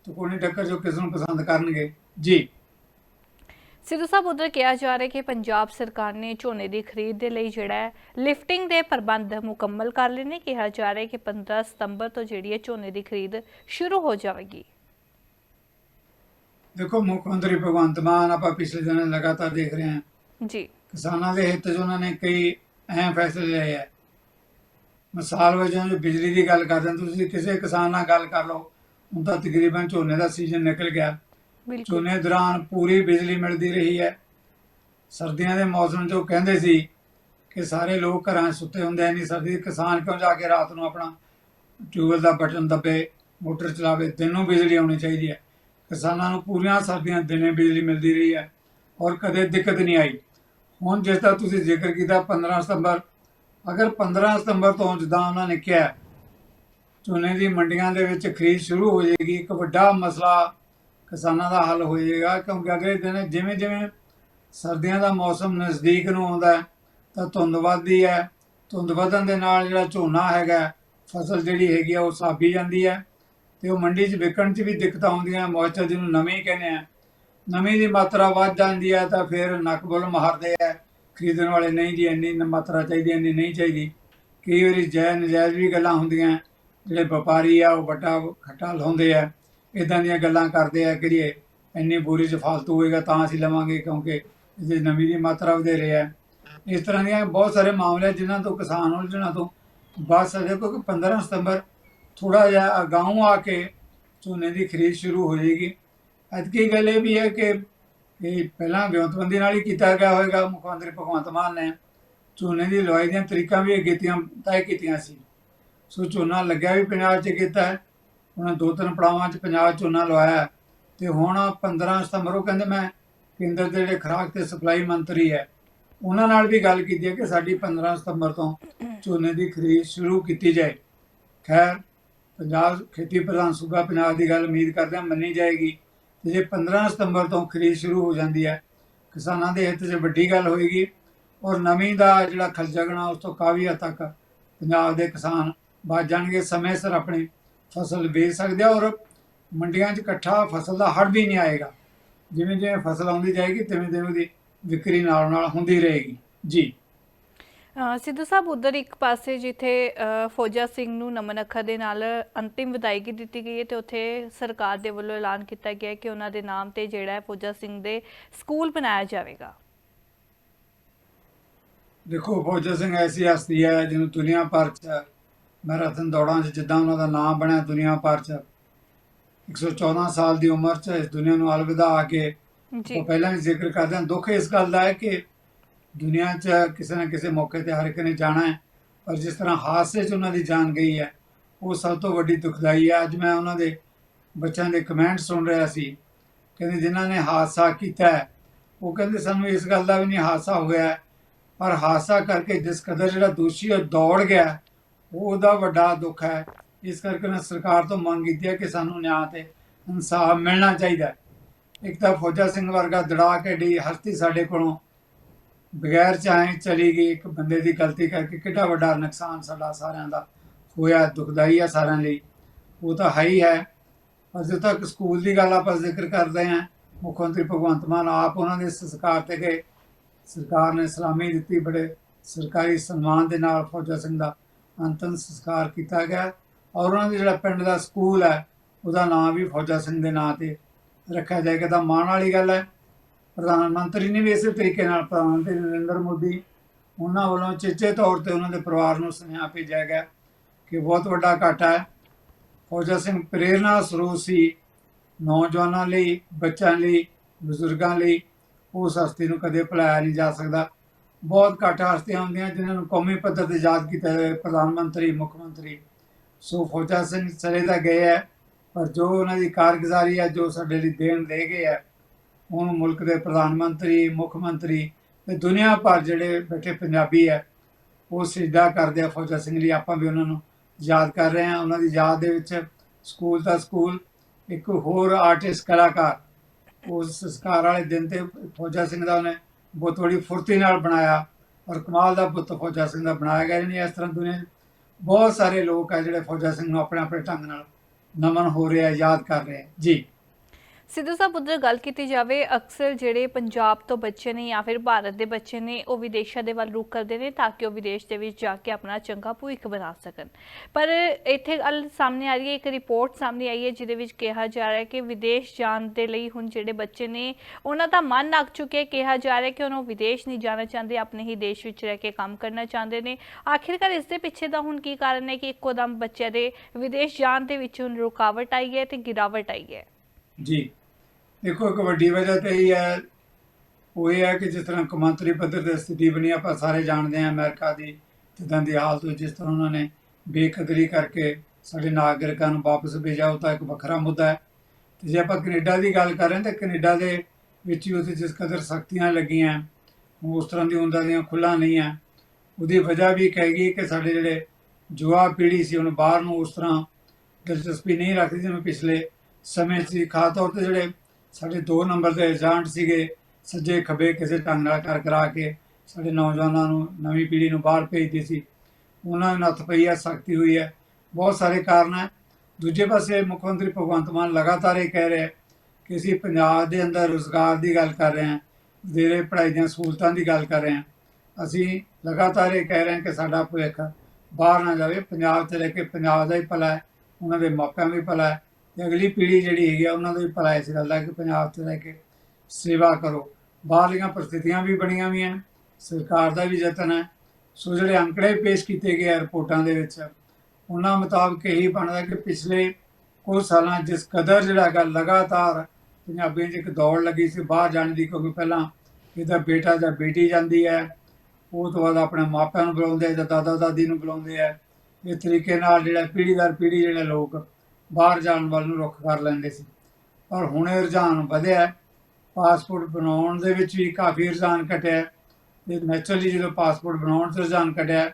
ਤੇ ਕੋਣੀ ਟੱਕਰ ਜੋ ਕਿਸ ਨੂੰ ਪਸੰਦ ਕਰਨਗੇ। ਜੀ। ਸਿੱਧੂ ਸਾਹਿਬ ਉਧਰ ਕਿਹਾ ਜਾ ਰਿਹਾ ਕਿ ਪੰਜਾਬ ਸਰਕਾਰ ਨੇ ਝੋਨੇ ਦੀ ਖਰੀਦ ਦੇ ਲਈ ਜਿਹੜਾ ਲਿਫਟਿੰਗ ਦੇ ਪ੍ਰਬੰਧ ਮੁਕੰਮਲ ਕਰ ਲਏ ਨੇ। ਕਿਹਾ ਜਾ ਰਿਹਾ ਕਿ 15 ਸਤੰਬਰ ਤੋਂ ਜਿਹੜੀ ਹੈ ਝੋਨੇ ਦੀ ਖਰੀਦ ਸ਼ੁਰੂ ਹੋ ਜਾਵੇਗੀ। ਦੇਖੋ ਮੁੱਖ ਮੰਤਰੀ ਭਗਵੰਤ ਮਾਨ ਆਪਾਂ ਪਿਛਲੇ ਦਿਨਾਂ ਲਗਾਤਾਰ ਦੇਖ ਰਹੇ ਹਾਂ। ਜੀ। ਕਿਸਾਨਾਂ ਦੇ ਹਿੱਤ 'ਚ ਉਹਨਾਂ ਨੇ ਕਈ ਅਹਿਮ ਫੈਸਲੇ ਲਏ ਹੈ ਮਿਸਾਲ ਵਜੋਂ ਜੋ ਬਿਜਲੀ ਦੀ ਗੱਲ ਕਰਦੇ ਤੁਸੀਂ ਕਿਸੇ ਕਿਸਾਨ ਨਾਲ ਗੱਲ ਕਰ ਲਓ ਹੁਣ ਤਾਂ ਤਕਰੀਬਨ ਝੋਨੇ ਦਾ ਸੀਜ਼ਨ ਨਿਕਲ ਗਿਆ। ਬਿਲਕੁਲ। ਝੋਨੇ ਦੌਰਾਨ ਪੂਰੀ ਬਿਜਲੀ ਮਿਲਦੀ ਰਹੀ ਹੈ। ਸਰਦੀਆਂ ਦੇ ਮੌਸਮ 'ਚ ਉਹ ਕਹਿੰਦੇ ਸੀ ਕਿ ਸਾਰੇ ਲੋਕ ਘਰਾਂ 'ਚ ਸੁੱਤੇ ਹੁੰਦੇ ਆ ਨਹੀਂ ਸਰਦੀ ਕਿਸਾਨ ਕਿਉਂ ਜਾ ਕੇ ਰਾਤ ਨੂੰ ਆਪਣਾ ਟਿਊਬਵੈੱਲ ਦਾ ਬਟਨ ਦੱਬੇ, ਮੋਟਰ ਚਲਾਵੇ, ਦਿਨੋਂ ਬਿਜਲੀ ਆਉਣੀ ਚਾਹੀਦੀ ਹੈ। ਕਿਸਾਨਾਂ ਨੂੰ ਪੂਰੀਆਂ ਸਰਦੀਆਂ ਦਿਨੇ ਬਿਜਲੀ ਮਿਲਦੀ ਰਹੀ ਹੈ ਔਰ ਕਦੇ ਦਿੱਕਤ ਨਹੀਂ ਆਈ। ਹੁਣ ਜਿਸ ਦਾ ਤੁਸੀਂ ਜ਼ਿਕਰ ਕੀਤਾ 15 ਸਤੰਬਰ, ਅਗਰ 15 ਸਤੰਬਰ ਤੋਂ ਜਿੱਦਾਂ ਉਹਨਾਂ ਨੇ ਕਿਹਾ ਝੋਨੇ ਦੀ ਮੰਡੀਆਂ ਦੇ ਵਿੱਚ ਖਰੀਦ ਸ਼ੁਰੂ ਹੋ ਜਾਏਗੀ, ਇੱਕ ਵੱਡਾ ਮਸਲਾ ਕਿਸਾਨਾਂ ਦਾ ਹੱਲ ਹੋ ਜਾਏਗਾ ਕਿਉਂਕਿ ਅਗਲੇ ਦਿਨ ਜਿਵੇਂ ਜਿਵੇਂ ਸਰਦੀਆਂ ਦਾ ਮੌਸਮ ਨਜ਼ਦੀਕ ਨੂੰ ਆਉਂਦਾ ਤਾਂ ਧੁੰਦ ਵੱਧਦੀ ਹੈ। ਧੁੰਦ ਵਧਣ ਦੇ ਨਾਲ ਜਿਹੜਾ ਝੋਨਾ ਹੈਗਾ ਫਸਲ ਜਿਹੜੀ ਹੈਗੀ ਆ, ਉਹ ਸਾਬੀ ਜਾਂਦੀ ਹੈ ਤੇ ਉਹ ਮੰਡੀ 'ਚ ਵਿਕਣ 'ਚ ਵੀ ਦਿੱਕਤਾਂ ਆਉਂਦੀਆਂ ਮੋਇਸਚਰ ਜਿਹਨੂੰ ਨਮੀ ਕਹਿੰਦੇ ਆ, ਨਮੀ ਦੀ ਮਾਤਰਾ ਵੱਧ ਜਾਂਦੀ ਹੈ ਤਾਂ ਫਿਰ ਨੱਕ ਬੁੱਲ ਮਾਰਦੇ ਆ। ਖਰੀਦਣ ਵਾਲੇ ਨਹੀਂ ਜੀ, ਇੰਨੀ ਮਾਤਰਾ ਚਾਹੀਦੀ, ਇੰਨੀ ਨਹੀਂ ਚਾਹੀਦੀ। ਕਈ ਵਾਰੀ ਜੈ ਨਜਾਇਜ਼ ਵੀ ਗੱਲਾਂ ਹੁੰਦੀਆਂ, ਜਿਹੜੇ ਵਪਾਰੀ ਆ, ਉਹ ਵੱਡਾ ਖੱਟਾ ਲਾਉਂਦੇ ਆ। ਇਦਾਂ ਦੀਆਂ ਗੱਲਾਂ ਕਰਦੇ ਆ ਕਿ ਜੀ ਇੰਨੀ ਬੋਰੀ 'ਚ ਫਾਲਤੂ ਹੋਏਗਾ ਤਾਂ ਅਸੀਂ ਲਵਾਂਗੇ ਕਿਉਂਕਿ ਇਹਦੇ ਨਮੀ ਦੀ ਮਾਤਰਾ ਵਧੇਰੇ ਹੈ। ਇਸ ਤਰ੍ਹਾਂ ਦੀਆਂ ਬਹੁਤ ਸਾਰੇ ਮਾਮਲੇ ਜਿਨ੍ਹਾਂ ਤੋਂ ਕਿਸਾਨ ਉਲਝਣਾ ਤੋਂ ਬਚ ਸਕਦੇ ਕਿਉਂਕਿ 15 ਸਤੰਬਰ ਥੋੜਾ ਜਿਹਾ ਅਗਾਉਂ ਆ ਕੇ ਝੋਨੇ ਦੀ ਖਰੀਦ ਸ਼ੁਰੂ ਹੋ ਜਾਏਗੀ। ਐਤਕੀ ਗੱਲ ਇਹ ਵੀ ਹੈ ਕਿ ਇਹ ਪਹਿਲਾਂ ਵਿਉਂਤਬੰਦੀ ਨਾਲ ਹੀ ਕੀਤਾ ਗਿਆ ਹੋਵੇਗਾ ਮੁੱਖ ਮੰਤਰੀ ਭਗਵੰਤ ਮਾਨ ਨੇ। ਝੋਨੇ ਦੀ ਲਵਾਈ ਦੀਆਂ ਤਰੀਕਾਂ ਵੀ ਕੀਤੀਆਂ ਤੈਅ ਕੀਤੀਆਂ ਸੀ। ਸੋ ਝੋਨਾ ਲੱਗਿਆ ਵੀ ਪੰਜਾਬ 'ਚ ਕੀਤਾ ਹੈ। ਉਹਨਾਂ ਦੋ ਤਿੰਨ ਪੜਾਵਾਂ 'ਚ ਪੰਜਾਬ ਝੋਨਾ ਲਵਾਇਆ ਹੈ। ਤੇ ਹੁਣ 15 ਸਤੰਬਰ ਉਹ ਕਹਿੰਦੇ ਮੈਂ ਕੇਂਦਰ ਦੇ ਜਿਹੜੇ ਖੁਰਾਕ ਤੇ ਸਪਲਾਈ ਮੰਤਰੀ ਹੈ, ਉਹਨਾਂ ਨਾਲ ਵੀ ਗੱਲ ਕੀਤੀ ਹੈ ਕਿ ਸਾਡੀ 15 ਸਤੰਬਰ ਤੋਂ ਝੋਨੇ ਦੀ ਖਰੀਦ ਸ਼ੁਰੂ ਕੀਤੀ ਜਾਏ। ਖੈਰ, ਪੰਜਾਬ ਖੇਤੀ ਪ੍ਰਧਾਨ ਸੂਬਾ ਪੰਜਾਬ ਦੀ ਗੱਲ ਉਮੀਦ ਕਰਦੇ ਹਾਂ ਮੰਨੀ ਜਾਏਗੀ। ਤੇ ਜੇ 15 ਸਤੰਬਰ ਤੋਂ ਖਰੀਦ ਸ਼ੁਰੂ ਹੋ ਜਾਂਦੀ ਹੈ, ਕਿਸਾਨਾਂ ਦੇ ਹਿੱਤ 'ਚ ਵੱਡੀ ਗੱਲ ਹੋਏਗੀ ਔਰ ਨਵੀਂ ਦਾ ਜਿਹੜਾ ਖਲਜਗਣਾ ਉਸ ਤੋਂ ਕਾਫੀ ਹੱਦ ਤੱਕ ਪੰਜਾਬ ਦੇ ਕਿਸਾਨ ਬਚ ਜਾਣਗੇ। ਸਮੇਂ ਸਿਰ ਆਪਣੇ ਫਸਲ ਵੇਚ ਸਕਦੇ ਆ ਔਰ ਮੰਡੀਆਂ 'ਚ ਇਕੱਠਾ ਫਸਲ ਦਾ ਹੜ ਵੀ ਨਹੀਂ ਆਏਗਾ। ਜਿਵੇਂ ਜਿਵੇਂ ਫਸਲ ਆਉਂਦੀ ਜਾਏਗੀ ਤਿਵੇਂ ਤਿਵੇਂ ਉਹਦੀ ਵਿਕਰੀ ਨਾਲ ਨਾਲ ਹੁੰਦੀ ਰਹੇਗੀ। ਜੀ। ਸਿੱਧੂ ਸਾਹਿਬ ਉਧਰ ਇੱਕ ਪਾਸੇ ਜਿੱਥੇ ਫੌਜਾ ਸਿੰਘ ਨੂੰ ਨਮਨ ਅੱਖਰ ਦੇ ਨਾਲ ਅੰਤਿਮ ਵਿਦਾਇਗੀ ਦਿੱਤੀ ਗਈ ਹੈ ਤੇ ਉੱਥੇ ਸਰਕਾਰ ਦੇ ਵੱਲੋਂ ਐਲਾਨ ਕੀਤਾ ਗਿਆ ਹੈ ਕਿ ਉਹਨਾਂ ਦੇ ਨਾਮ ਤੇ ਜਿਹੜਾ ਹੈ ਫੌਜਾ ਸਿੰਘ ਦੇ ਸਕੂਲ ਬਣਾਇਆ ਜਾਵੇਗਾ। ਦੇਖੋ ਫੌਜਾ ਸਿੰਘ ਐਸੀ ਹਸਤੀ ਹੈ ਜਿਹਨੂੰ ਦੁਨੀਆ ਭਰ 'ਚ ਮੈਰਾਥਨ ਦੌੜਾਂ 'ਚ ਜਿੱਦਾਂ ਉਹਨਾਂ ਦਾ ਨਾਮ ਬਣਿਆ ਦੁਨੀਆ ਭਰ 'ਚ। 114 ਸਾਲ ਦੀ ਉਮਰ 'ਚ ਇਸ ਦੁਨੀਆ ਨੂੰ ਅਲਵਿਦਾ ਆ ਕੇ ਜੀ। ਉਹ ਪਹਿਲਾਂ ਵੀ ਜ਼ਿਕਰ ਕਰਦੇ ਹਾਂ ਦੁੱਖ ਇਸ ਗੱਲ ਦਾ ਹੈ ਕਿ ਦੁਨੀਆ 'ਚ ਕਿਸੇ ਨਾ ਕਿਸੇ ਮੌਕੇ ਤੇ ਹਰ ਇੱਕ ਨੇ ਜਾਣਾ ਹੈ। ਪਰ ਜਿਸ ਤਰ੍ਹਾਂ ਹਾਦਸੇ 'ਚ ਉਹਨਾਂ ਦੀ ਜਾਨ ਗਈ ਹੈ ਉਹ ਸਭ ਤੋਂ ਵੱਡੀ ਦੁਖਦਾਈ ਹੈ। ਅੱਜ ਮੈਂ ਉਹਨਾਂ ਦੇ ਬੱਚਿਆਂ ਦੇ ਕਮੈਂਟ ਸੁਣ ਰਿਹਾ ਸੀ। ਕਹਿੰਦੇ ਜਿਨ੍ਹਾਂ ਨੇ ਹਾਦਸਾ ਕੀਤਾ ਹੈ ਉਹ ਕਹਿੰਦੇ ਸਾਨੂੰ ਇਸ ਗੱਲ ਦਾ ਵੀ ਨਹੀਂ ਹਾਦਸਾ ਹੋਇਆ ਹੈ, ਪਰ ਹਾਦਸਾ ਕਰਕੇ ਜਿਸ ਕਦਰ ਜਿਹੜਾ ਦੋਸ਼ੀ ਉਹ ਦੌੜ ਗਿਆ ਉਹਦਾ ਵੱਡਾ ਦੁੱਖ ਹੈ। ਇਸ ਕਰਕੇ ਉਹਨਾਂ ਸਰਕਾਰ ਤੋਂ ਮੰਗ ਕੀਤੀ ਹੈ ਕਿ ਸਾਨੂੰ ਨਿਆਂ ਤੇ ਇਨਸਾਫ ਮਿਲਣਾ ਚਾਹੀਦਾ ਇੱਕ ਤਾਂ ਫੌਜਾ ਸਿੰਘ ਵਰਗਾ ਦੜਾ ਕੇ ਡੀ ਹਸਤੀ ਸਾਡੇ ਕੋਲੋਂ ਬਗੈਰ ਚਾਹੇ ਚਲੀ ਗਈ, ਇੱਕ ਬੰਦੇ ਦੀ ਗਲਤੀ ਕਰਕੇ ਕਿੰਨਾ ਵੱਡਾ ਨੁਕਸਾਨ ਸਾਡਾ ਸਾਰਿਆਂ ਦਾ ਹੋਇਆ, ਦੁਖਦਾਈ ਆ ਸਾਰਿਆਂ ਲਈ। ਉਹ ਤਾਂ ਹੈ ਹੀ ਹੈ। ਪਰ ਜਦੋਂ ਤੱਕ ਸਕੂਲ ਦੀ ਗੱਲ ਆਪਾਂ ਜ਼ਿਕਰ ਕਰਦੇ ਹਾਂ। ਮੁੱਖ ਮੰਤਰੀ ਭਗਵੰਤ ਮਾਨ ਆਪ ਉਹਨਾਂ ਦੇ ਸੰਸਕਾਰ ਤੇ ਗਏ। ਸਰਕਾਰ ਨੇ ਸਲਾਮੀ ਦਿੱਤੀ, ਬੜੇ ਸਰਕਾਰੀ ਸਨਮਾਨ ਦੇ ਨਾਲ ਫੌਜਾ ਸਿੰਘ ਦਾ ਅੰਤਿਮ ਸੰਸਕਾਰ ਕੀਤਾ ਗਿਆ। ਔਰ ਉਹਨਾਂ ਦੇ ਜਿਹੜਾ ਪਿੰਡ ਦਾ ਸਕੂਲ ਹੈ, ਉਹਦਾ ਨਾਮ ਵੀ ਫੌਜਾ ਸਿੰਘ ਦੇ ਨਾਂ ਤੇ ਰੱਖਿਆ ਜਾਏਗਾ। ਤਾਂ ਮਾਣ ਵਾਲੀ ਗੱਲ ਹੈ। ਪ੍ਰਧਾਨ ਮੰਤਰੀ ਨੇ ਵੀ ਇਸੇ ਤਰੀਕੇ ਨਾਲ ਪ੍ਰਧਾਨ ਮੰਤਰੀ ਨਰਿੰਦਰ ਮੋਦੀ ਉਹਨਾਂ ਵੱਲੋਂ ਚੇਚੇ ਤੌਰ ਤੇ ਉਹਨਾਂ ਦੇ ਪਰਿਵਾਰ ਨੂੰ ਸੁਨੇਹਾ ਭੇਜਿਆ ਗਿਆ ਕਿ ਬਹੁਤ ਵੱਡਾ ਘਾਟਾ ਹੈ। ਫੌਜਾ ਸਿੰਘ ਪ੍ਰੇਰਨਾ ਸਰੋਤ ਸੀ ਨੌਜਵਾਨਾਂ ਲਈ, ਬੱਚਿਆਂ ਲਈ, ਬਜ਼ੁਰਗਾਂ ਲਈ। ਉਸ ਹਸਤੀ ਨੂੰ ਕਦੇ ਭੁਲਾਇਆ ਨਹੀਂ ਜਾ ਸਕਦਾ। ਬਹੁਤ ਘੱਟ ਹਸਤੀਆਂ ਹੁੰਦੀਆਂ ਜਿਨ੍ਹਾਂ ਨੂੰ ਕੌਮੀ ਪੱਧਰ ਤੇ ਯਾਦ ਕੀਤਾ ਜਾਵੇ ਪ੍ਰਧਾਨ ਮੰਤਰੀ, ਮੁੱਖ ਮੰਤਰੀ। ਸੋ ਫੌਜਾ ਸਿੰਘ ਚਲੇ ਤਾਂ ਗਏ ਹੈ ਪਰ ਜੋ ਉਹਨਾਂ ਦੀ ਕਾਰਗੁਜ਼ਾਰੀ ਹੈ ਜੋ ਸਾਡੇ ਲਈ ਦੇਣ ਦੇ ਗਏ ਹੈ ਹੁਣ ਮੁਲਕ ਦੇ ਪ੍ਰਧਾਨ ਮੰਤਰੀ, ਮੁੱਖ ਮੰਤਰੀ ਤੇ ਦੁਨੀਆ ਭਰ ਜਿਹੜੇ ਬੈਠੇ ਪੰਜਾਬੀ ਹੈ ਉਹ ਸਿੱਧਾ ਕਰਦੇ ਆ ਫੌਜਾ ਸਿੰਘ ਲਈ। ਆਪਾਂ ਵੀ ਉਹਨਾਂ ਨੂੰ ਯਾਦ ਕਰ ਰਹੇ ਹਾਂ ਉਹਨਾਂ ਦੀ ਯਾਦ ਦੇ ਵਿੱਚ ਸਕੂਲ ਦਾ ਸਕੂਲ, ਇੱਕ ਹੋਰ ਆਰਟਿਸਟ ਕਲਾਕਾਰ, ਉਸ ਸੰਸਕਾਰ ਵਾਲੇ ਦਿਨ ਤੇ ਫੌਜਾ ਸਿੰਘ ਦਾ ਉਹਨੇ ਬੁੱਤ ਬੜੀ ਫੁਰਤੀ ਨਾਲ ਬਣਾਇਆ ਔਰ ਕਮਾਲ ਦਾ ਬੁੱਤ ਫੌਜਾ ਸਿੰਘ ਦਾ ਬਣਾਇਆ ਗਿਆ ਨਹੀਂ ਇਸ ਤਰ੍ਹਾਂ ਦੁਨੀਆ 'ਚ। ਬਹੁਤ ਸਾਰੇ ਲੋਕ ਆ ਜਿਹੜੇ ਫੌਜਾ ਸਿੰਘ ਨੂੰ ਆਪਣੇ ਆਪਣੇ ਢੰਗ ਨਾਲ ਨਮਨ ਹੋ ਰਿਹਾ, ਯਾਦ ਕਰ ਰਹੇ ਜੀ। ਸਿੱਧੂ ਸਾਹਿਬ, ਉਧਰ ਗੱਲ ਕੀਤੀ ਜਾਵੇ, ਅਕਸਰ ਜਿਹੜੇ ਪੰਜਾਬ ਤੋਂ ਬੱਚੇ ਨੇ ਜਾਂ ਫਿਰ ਭਾਰਤ ਦੇ ਬੱਚੇ ਨੇ, ਉਹ ਵਿਦੇਸ਼ਾਂ ਦੇ ਵੱਲ ਰੁਖ ਕਰਦੇ ਨੇ ਤਾਂ ਕਿ ਉਹ ਵਿਦੇਸ਼ ਦੇ ਵਿੱਚ ਜਾ ਕੇ ਆਪਣਾ ਚੰਗਾ ਭਵਿੱਖ ਬਣਾ ਸਕਣ। ਪਰ ਇੱਥੇ ਗੱਲ ਸਾਹਮਣੇ ਆ ਰਹੀ ਹੈ, ਇੱਕ ਰਿਪੋਰਟ ਸਾਹਮਣੇ ਆਈ ਹੈ, ਜਿਹਦੇ ਵਿੱਚ ਕਿਹਾ ਜਾ ਰਿਹਾ ਹੈ ਕਿ ਵਿਦੇਸ਼ ਜਾਣ ਦੇ ਲਈ ਹੁਣ ਜਿਹੜੇ ਬੱਚੇ ਨੇ, ਉਹਨਾਂ ਦਾ ਮਨ ਲੱਗ ਚੁੱਕਿਆ ਕਿਹਾ ਜਾ ਰਿਹਾ ਕਿ ਉਹਨਾਂ ਵਿਦੇਸ਼ ਨਹੀਂ ਜਾਣਾ ਚਾਹੁੰਦੇ, ਆਪਣੇ ਹੀ ਦੇਸ਼ ਵਿੱਚ ਰਹਿ ਕੇ ਕੰਮ ਕਰਨਾ ਚਾਹੁੰਦੇ ਨੇ। ਆਖਿਰਕਾਰ ਇਸ ਦੇ ਪਿੱਛੇ ਦਾ ਹੁਣ ਕੀ ਕਾਰਨ ਹੈ ਕਿ ਇੱਕੋ ਦਮ ਬੱਚਿਆਂ ਦੇ ਵਿਦੇਸ਼ ਜਾਣ ਦੇ ਵਿੱਚ ਹੁਣ ਰੁਕਾਵਟ ਆਈ ਹੈ ਤੇ ਗਿਰਾਵਟ ਆਈ ਹੈ? ਜੀ। ਦੇਖੋ, ਇੱਕ ਵੱਡੀ ਵਜ੍ਹਾ ਤੇ ਇਹ ਹੈ, ਉਹ ਇਹ ਹੈ ਕਿ ਜਿਸ ਤਰ੍ਹਾਂ ਕੌਮਾਂਤਰੀ ਪੱਧਰ ਤੇ ਸਥਿਤੀ ਬਣੀ, ਆਪਾਂ ਸਾਰੇ ਜਾਣਦੇ ਹਾਂ ਅਮਰੀਕਾ ਦੀ ਜਿੱਦਾਂ ਦੀ ਹਾਲਤ ਹੋਈ, ਜਿਸ ਤਰ੍ਹਾਂ ਉਹਨਾਂ ਨੇ ਬੇਕਦਰੀ ਕਰਕੇ ਸਾਡੇ ਨਾਗਰਿਕਾਂ ਨੂੰ ਵਾਪਸ ਭੇਜਿਆ, ਉਹ ਤਾਂ ਇੱਕ ਵੱਖਰਾ ਮੁੱਦਾ ਹੈ। ਤੇ ਜੇ ਆਪਾਂ ਕੈਨੇਡਾ ਦੀ ਗੱਲ ਕਰ ਰਹੇ ਤਾਂ ਕੈਨੇਡਾ ਦੇ ਵਿੱਚ ਵੀ ਉੱਥੇ ਜਿਸ ਕਦਰ ਸਖਤੀਆਂ ਲੱਗੀਆਂ ਉਸ ਤਰ੍ਹਾਂ ਦੀ ਉਹਨਾਂ ਦੀਆਂ ਖੁੱਲ੍ਹਾਂ ਨਹੀਂ ਹੈ। ਉਹਦੀ ਵਜ੍ਹਾ ਵੀ ਕਹੇਗੀ ਕਿ ਸਾਡੇ ਜਿਹੜੇ ਯੁਵਾ ਪੀੜ੍ਹੀ ਸੀ, ਉਹਨੂੰ ਬਾਹਰ ਨੂੰ ਉਸ ਤਰ੍ਹਾਂ ਦਿਲਚਸਪੀ ਨਹੀਂ ਰੱਖਦੀ, ਜਿਵੇਂ ਪਿਛਲੇ ਸਮੇਂ 'ਚ ਸੀ। ਖਾਸ ਤੌਰ ਤੇ ਜਿਹੜੇ ਸਾਡੇ 2 ਨੰਬਰ ਦੇ ਏਜੰਟ ਸੀਗੇ, ਸੱਜੇ ਖੱਬੇ ਕਿਸੇ ਢੰਗ ਨਾਲ ਕਰ ਕਰਾ ਕੇ ਸਾਡੇ ਨੌਜਵਾਨਾਂ ਨੂੰ, ਨਵੀਂ ਪੀੜ੍ਹੀ ਨੂੰ ਬਾਹਰ ਭੇਜਦੇ ਸੀ। ਉਹਨਾਂ ਨੂੰ ਨੱਥ ਪਈ ਹੈ ਸਖਤੀ ਹੋਈ ਹੈ ਬਹੁਤ ਸਾਰੇ ਕਾਰਨ ਹੈ ਦੂਜੇ ਪਾਸੇ ਮੁੱਖ ਮੰਤਰੀ ਭਗਵੰਤ ਮਾਨ ਲਗਾਤਾਰ ਇਹ ਕਹਿ ਰਿਹਾ ਕਿ ਅਸੀਂ ਪੰਜਾਬ ਦੇ ਅੰਦਰ ਰੁਜ਼ਗਾਰ ਦੀ ਗੱਲ ਕਰ ਰਹੇ ਹਾਂ, ਵਧੇਰੇ ਪੜ੍ਹਾਈ ਦੀਆਂ ਸਹੂਲਤਾਂ ਦੀ ਗੱਲ ਕਰ ਰਹੇ ਹਾਂ। ਅਸੀਂ ਲਗਾਤਾਰ ਇਹ ਕਹਿ ਰਹੇ ਹਾਂ ਕਿ ਸਾਡਾ ਭਵਿੱਖ ਬਾਹਰ ਨਾ ਜਾਵੇ। ਪੰਜਾਬ 'ਤੇ ਰਹਿ ਕੇ ਪੰਜਾਬ ਦਾ ਹੀ ਭਲਾ ਹੈ, ਉਹਨਾਂ ਦੇ ਮਾਪਿਆਂ ਦਾ ਹੀ ਭਲਾ ਹੈ। ਤੇ ਅਗਲੀ ਪੀੜ੍ਹੀ ਜਿਹੜੀ ਹੈਗੀ ਆ, ਉਹਨਾਂ ਦਾ ਵੀ ਭਲਾ ਇਸ ਗੱਲ ਦਾ ਕਿ, ਪੰਜਾਬ 'ਚ ਰਹਿ ਕੇ ਸੇਵਾ ਕਰੋ। ਬਾਹਰਲੀਆਂ ਪ੍ਰਸਥਿਤੀਆਂ ਵੀ ਬਣੀਆਂ ਵੀ ਸਰਕਾਰ ਦਾ ਵੀ ਯਤਨ ਹੈ। ਸੋ ਜਿਹੜੇ ਅੰਕੜੇ ਪੇਸ਼ ਕੀਤੇ ਗਏ ਆ ਰਿਪੋਰਟਾਂ ਦੇ ਵਿੱਚ, ਉਹਨਾਂ ਮੁਤਾਬਕ ਇਹੀ ਬਣਦਾ ਕਿ ਪਿਛਲੇ ਕੁਝ ਸਾਲਾਂ ਜਿਸ ਕਦਰ ਜਿਹੜਾ ਹੈਗਾ, ਲਗਾਤਾਰ ਪੰਜਾਬੀਆਂ 'ਚ ਇੱਕ ਦੌੜ ਲੱਗੀ ਸੀ, ਬਾਹਰ ਜਾਣ ਦੀ, ਕਿਉਂਕਿ ਪਹਿਲਾਂ ਇਹਦਾ ਬੇਟਾ ਜਾਂ ਬੇਟੀ ਜਾਂਦੀ ਹੈ। ਉਹ ਤੋਂ ਬਾਅਦ ਆਪਣੇ ਮਾਪਿਆਂ ਨੂੰ ਬੁਲਾਉਂਦੇ ਆ ਜਾਂ ਦਾਦਾ ਦਾਦੀ ਨੂੰ ਬੁਲਾਉਂਦੇ ਆ। ਇਸ ਤਰੀਕੇ ਨਾਲ ਜਿਹੜਾ ਪੀੜ੍ਹੀ ਦਰ ਪੀੜ੍ਹੀ, ਜਿਹੜੇ ਲੋਕ ਬਾਹਰ ਜਾਣ ਵੱਲ ਨੂੰ ਰੁੱਖ ਕਰ ਲੈਂਦੇ ਸੀ। ਪਰ ਹੁਣ ਇਹ ਰੁਝਾਨ ਵਧਿਆ ਪਾਸਪੋਰਟ ਬਣਾਉਣ ਦੇ ਵਿੱਚ ਵੀ ਕਾਫੀ ਰੁਝਾਨ ਘਟਿਆ ਹੈ। ਤੇ ਨੈਚੁਰਲੀ ਜਦੋਂ ਪਾਸਪੋਰਟ ਬਣਾਉਣ 'ਚ ਰੁਝਾਨ ਘਟਿਆ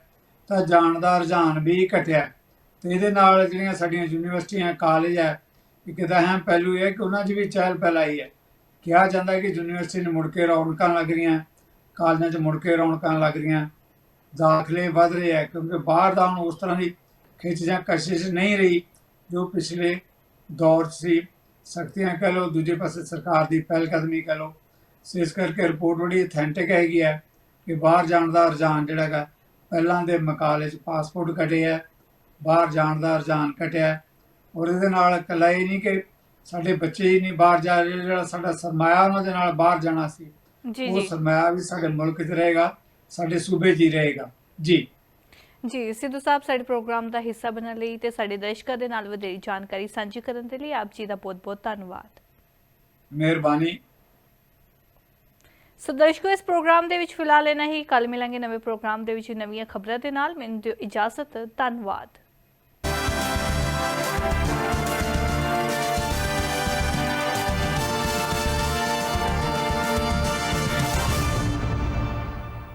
ਤਾਂ ਜਾਣ ਦਾ ਰੁਝਾਨ ਵੀ ਘਟਿਆ ਹੈ। ਤੇ ਇਹਦੇ ਨਾਲ ਜਿਹੜੀਆਂ ਸਾਡੀਆਂ ਯੂਨੀਵਰਸਿਟੀਆਂ, ਕਾਲਜ ਹੈ, ਇੱਕ ਇਹਦਾ ਅਹਿਮ ਪਹਿਲੂ ਇਹ ਹੈ ਕਿ ਉਹਨਾਂ 'ਚ ਵੀ ਚਹਿਲ ਪਹਿਲ ਆਈ ਹੈ। ਕਿਹਾ ਜਾਂਦਾ ਕਿ ਯੂਨੀਵਰਸਿਟੀ ਨੂੰ ਮੁੜ ਕੇ ਰੌਣਕਾਂ ਲੱਗ ਰਹੀਆਂ, ਕਾਲਜਾਂ 'ਚ ਮੁੜ ਕੇ ਰੌਣਕਾਂ ਲੱਗ ਰਹੀਆਂ। ਦਾਖਲੇ ਵੱਧ ਰਹੇ ਹੈ, ਕਿਉਂਕਿ ਬਾਹਰ ਦਾ ਹੁਣ ਉਸ ਤਰ੍ਹਾਂ ਦੀ ਖਿੱਚ ਜਾਂ ਕਸ਼ਿਸ਼ ਨਹੀਂ ਰਹੀ। ਜੋ ਪਿਛਲੇ ਦੌਰ ਸੀ ਸਖਤੀਆਂ ਕਹ ਲਓ ਦੂਜੇ ਪਾਸੇ ਸਰਕਾਰ ਦੀ ਪਹਿਲ ਕਦਮੀ ਕਹ ਲਓ ਸੋ ਇਸ ਕਰਕੇ ਰਿਪੋਰਟ ਬੜੀ ਅਥੈਂਟਿਕ ਹੈਗੀ ਹੈ ਕਿ ਬਾਹਰ ਜਾਣ ਦਾ ਰੁਝਾਨ ਜਿਹੜਾ ਹੈਗਾ ਪਹਿਲਾਂ ਦੇ ਮੁਕਾਬਲੇ 'ਚ ਪਾਸਪੋਰਟ ਘਟੇ ਹੈ ਬਾਹਰ ਜਾਣ ਦਾ ਰੁਝਾਨ ਘਟਿਆ। ਔਰ ਇਹਦੇ ਨਾਲ ਇਕੱਲਾ ਇਹ ਨਹੀਂ ਕਿ ਸਾਡੇ ਬੱਚੇ ਹੀ ਨਹੀਂ ਬਾਹਰ ਜਾ ਰਹੇ ਜਿਹੜਾ ਸਾਡਾ ਸਰਮਾਇਆ ਉਹਨਾਂ ਦੇ ਨਾਲ ਬਾਹਰ ਜਾਣਾ ਸੀ ਉਹ ਸਰਮਾਇਆ ਵੀ ਸਾਡੇ ਮੁਲਕ 'ਚ ਰਹੇਗਾ ਸਾਡੇ ਸੂਬੇ 'ਚ ਹੀ ਰਹੇਗਾ ਜੀ ਜੀ ਸਿੱਧੂ ਸਾਹਿਬ ਸਾਡੇ ਪ੍ਰੋਗਰਾਮ ਦਾ ਹਿੱਸਾ ਬਣਨ ਲਈ ਤੇ ਸਾਡੇ ਦਰਸ਼ਕਾਂ ਦੇ ਨਾਲ ਵਧੇਰੀ ਜਾਣਕਾਰੀ ਸਾਂਝੀ ਕਰਨ ਦੇ ਲਈ ਆਪ ਜੀ ਦਾ ਬਹੁਤ-ਬਹੁਤ ਧੰਨਵਾਦ। ਮਿਹਰਬਾਨੀ। ਸੋ ਦਰਸ਼ਕੋ ਇਸ ਪ੍ਰੋਗਰਾਮ ਦੇ ਵਿੱਚ ਫਿਲਹਾਲ ਇਹਨਾਂ ਹੀ। ਕੱਲ ਮਿਲਾਂਗੇ ਨਵੇਂ ਪ੍ਰੋਗਰਾਮ ਦੇ ਵਿੱਚ ਨਵੀਆਂ ਖਬਰਾਂ ਦੇ ਨਾਲ। ਮੈਨੂੰ ਦਿਓ ਇਜਾਜ਼ਤ। ਧੰਨਵਾਦ।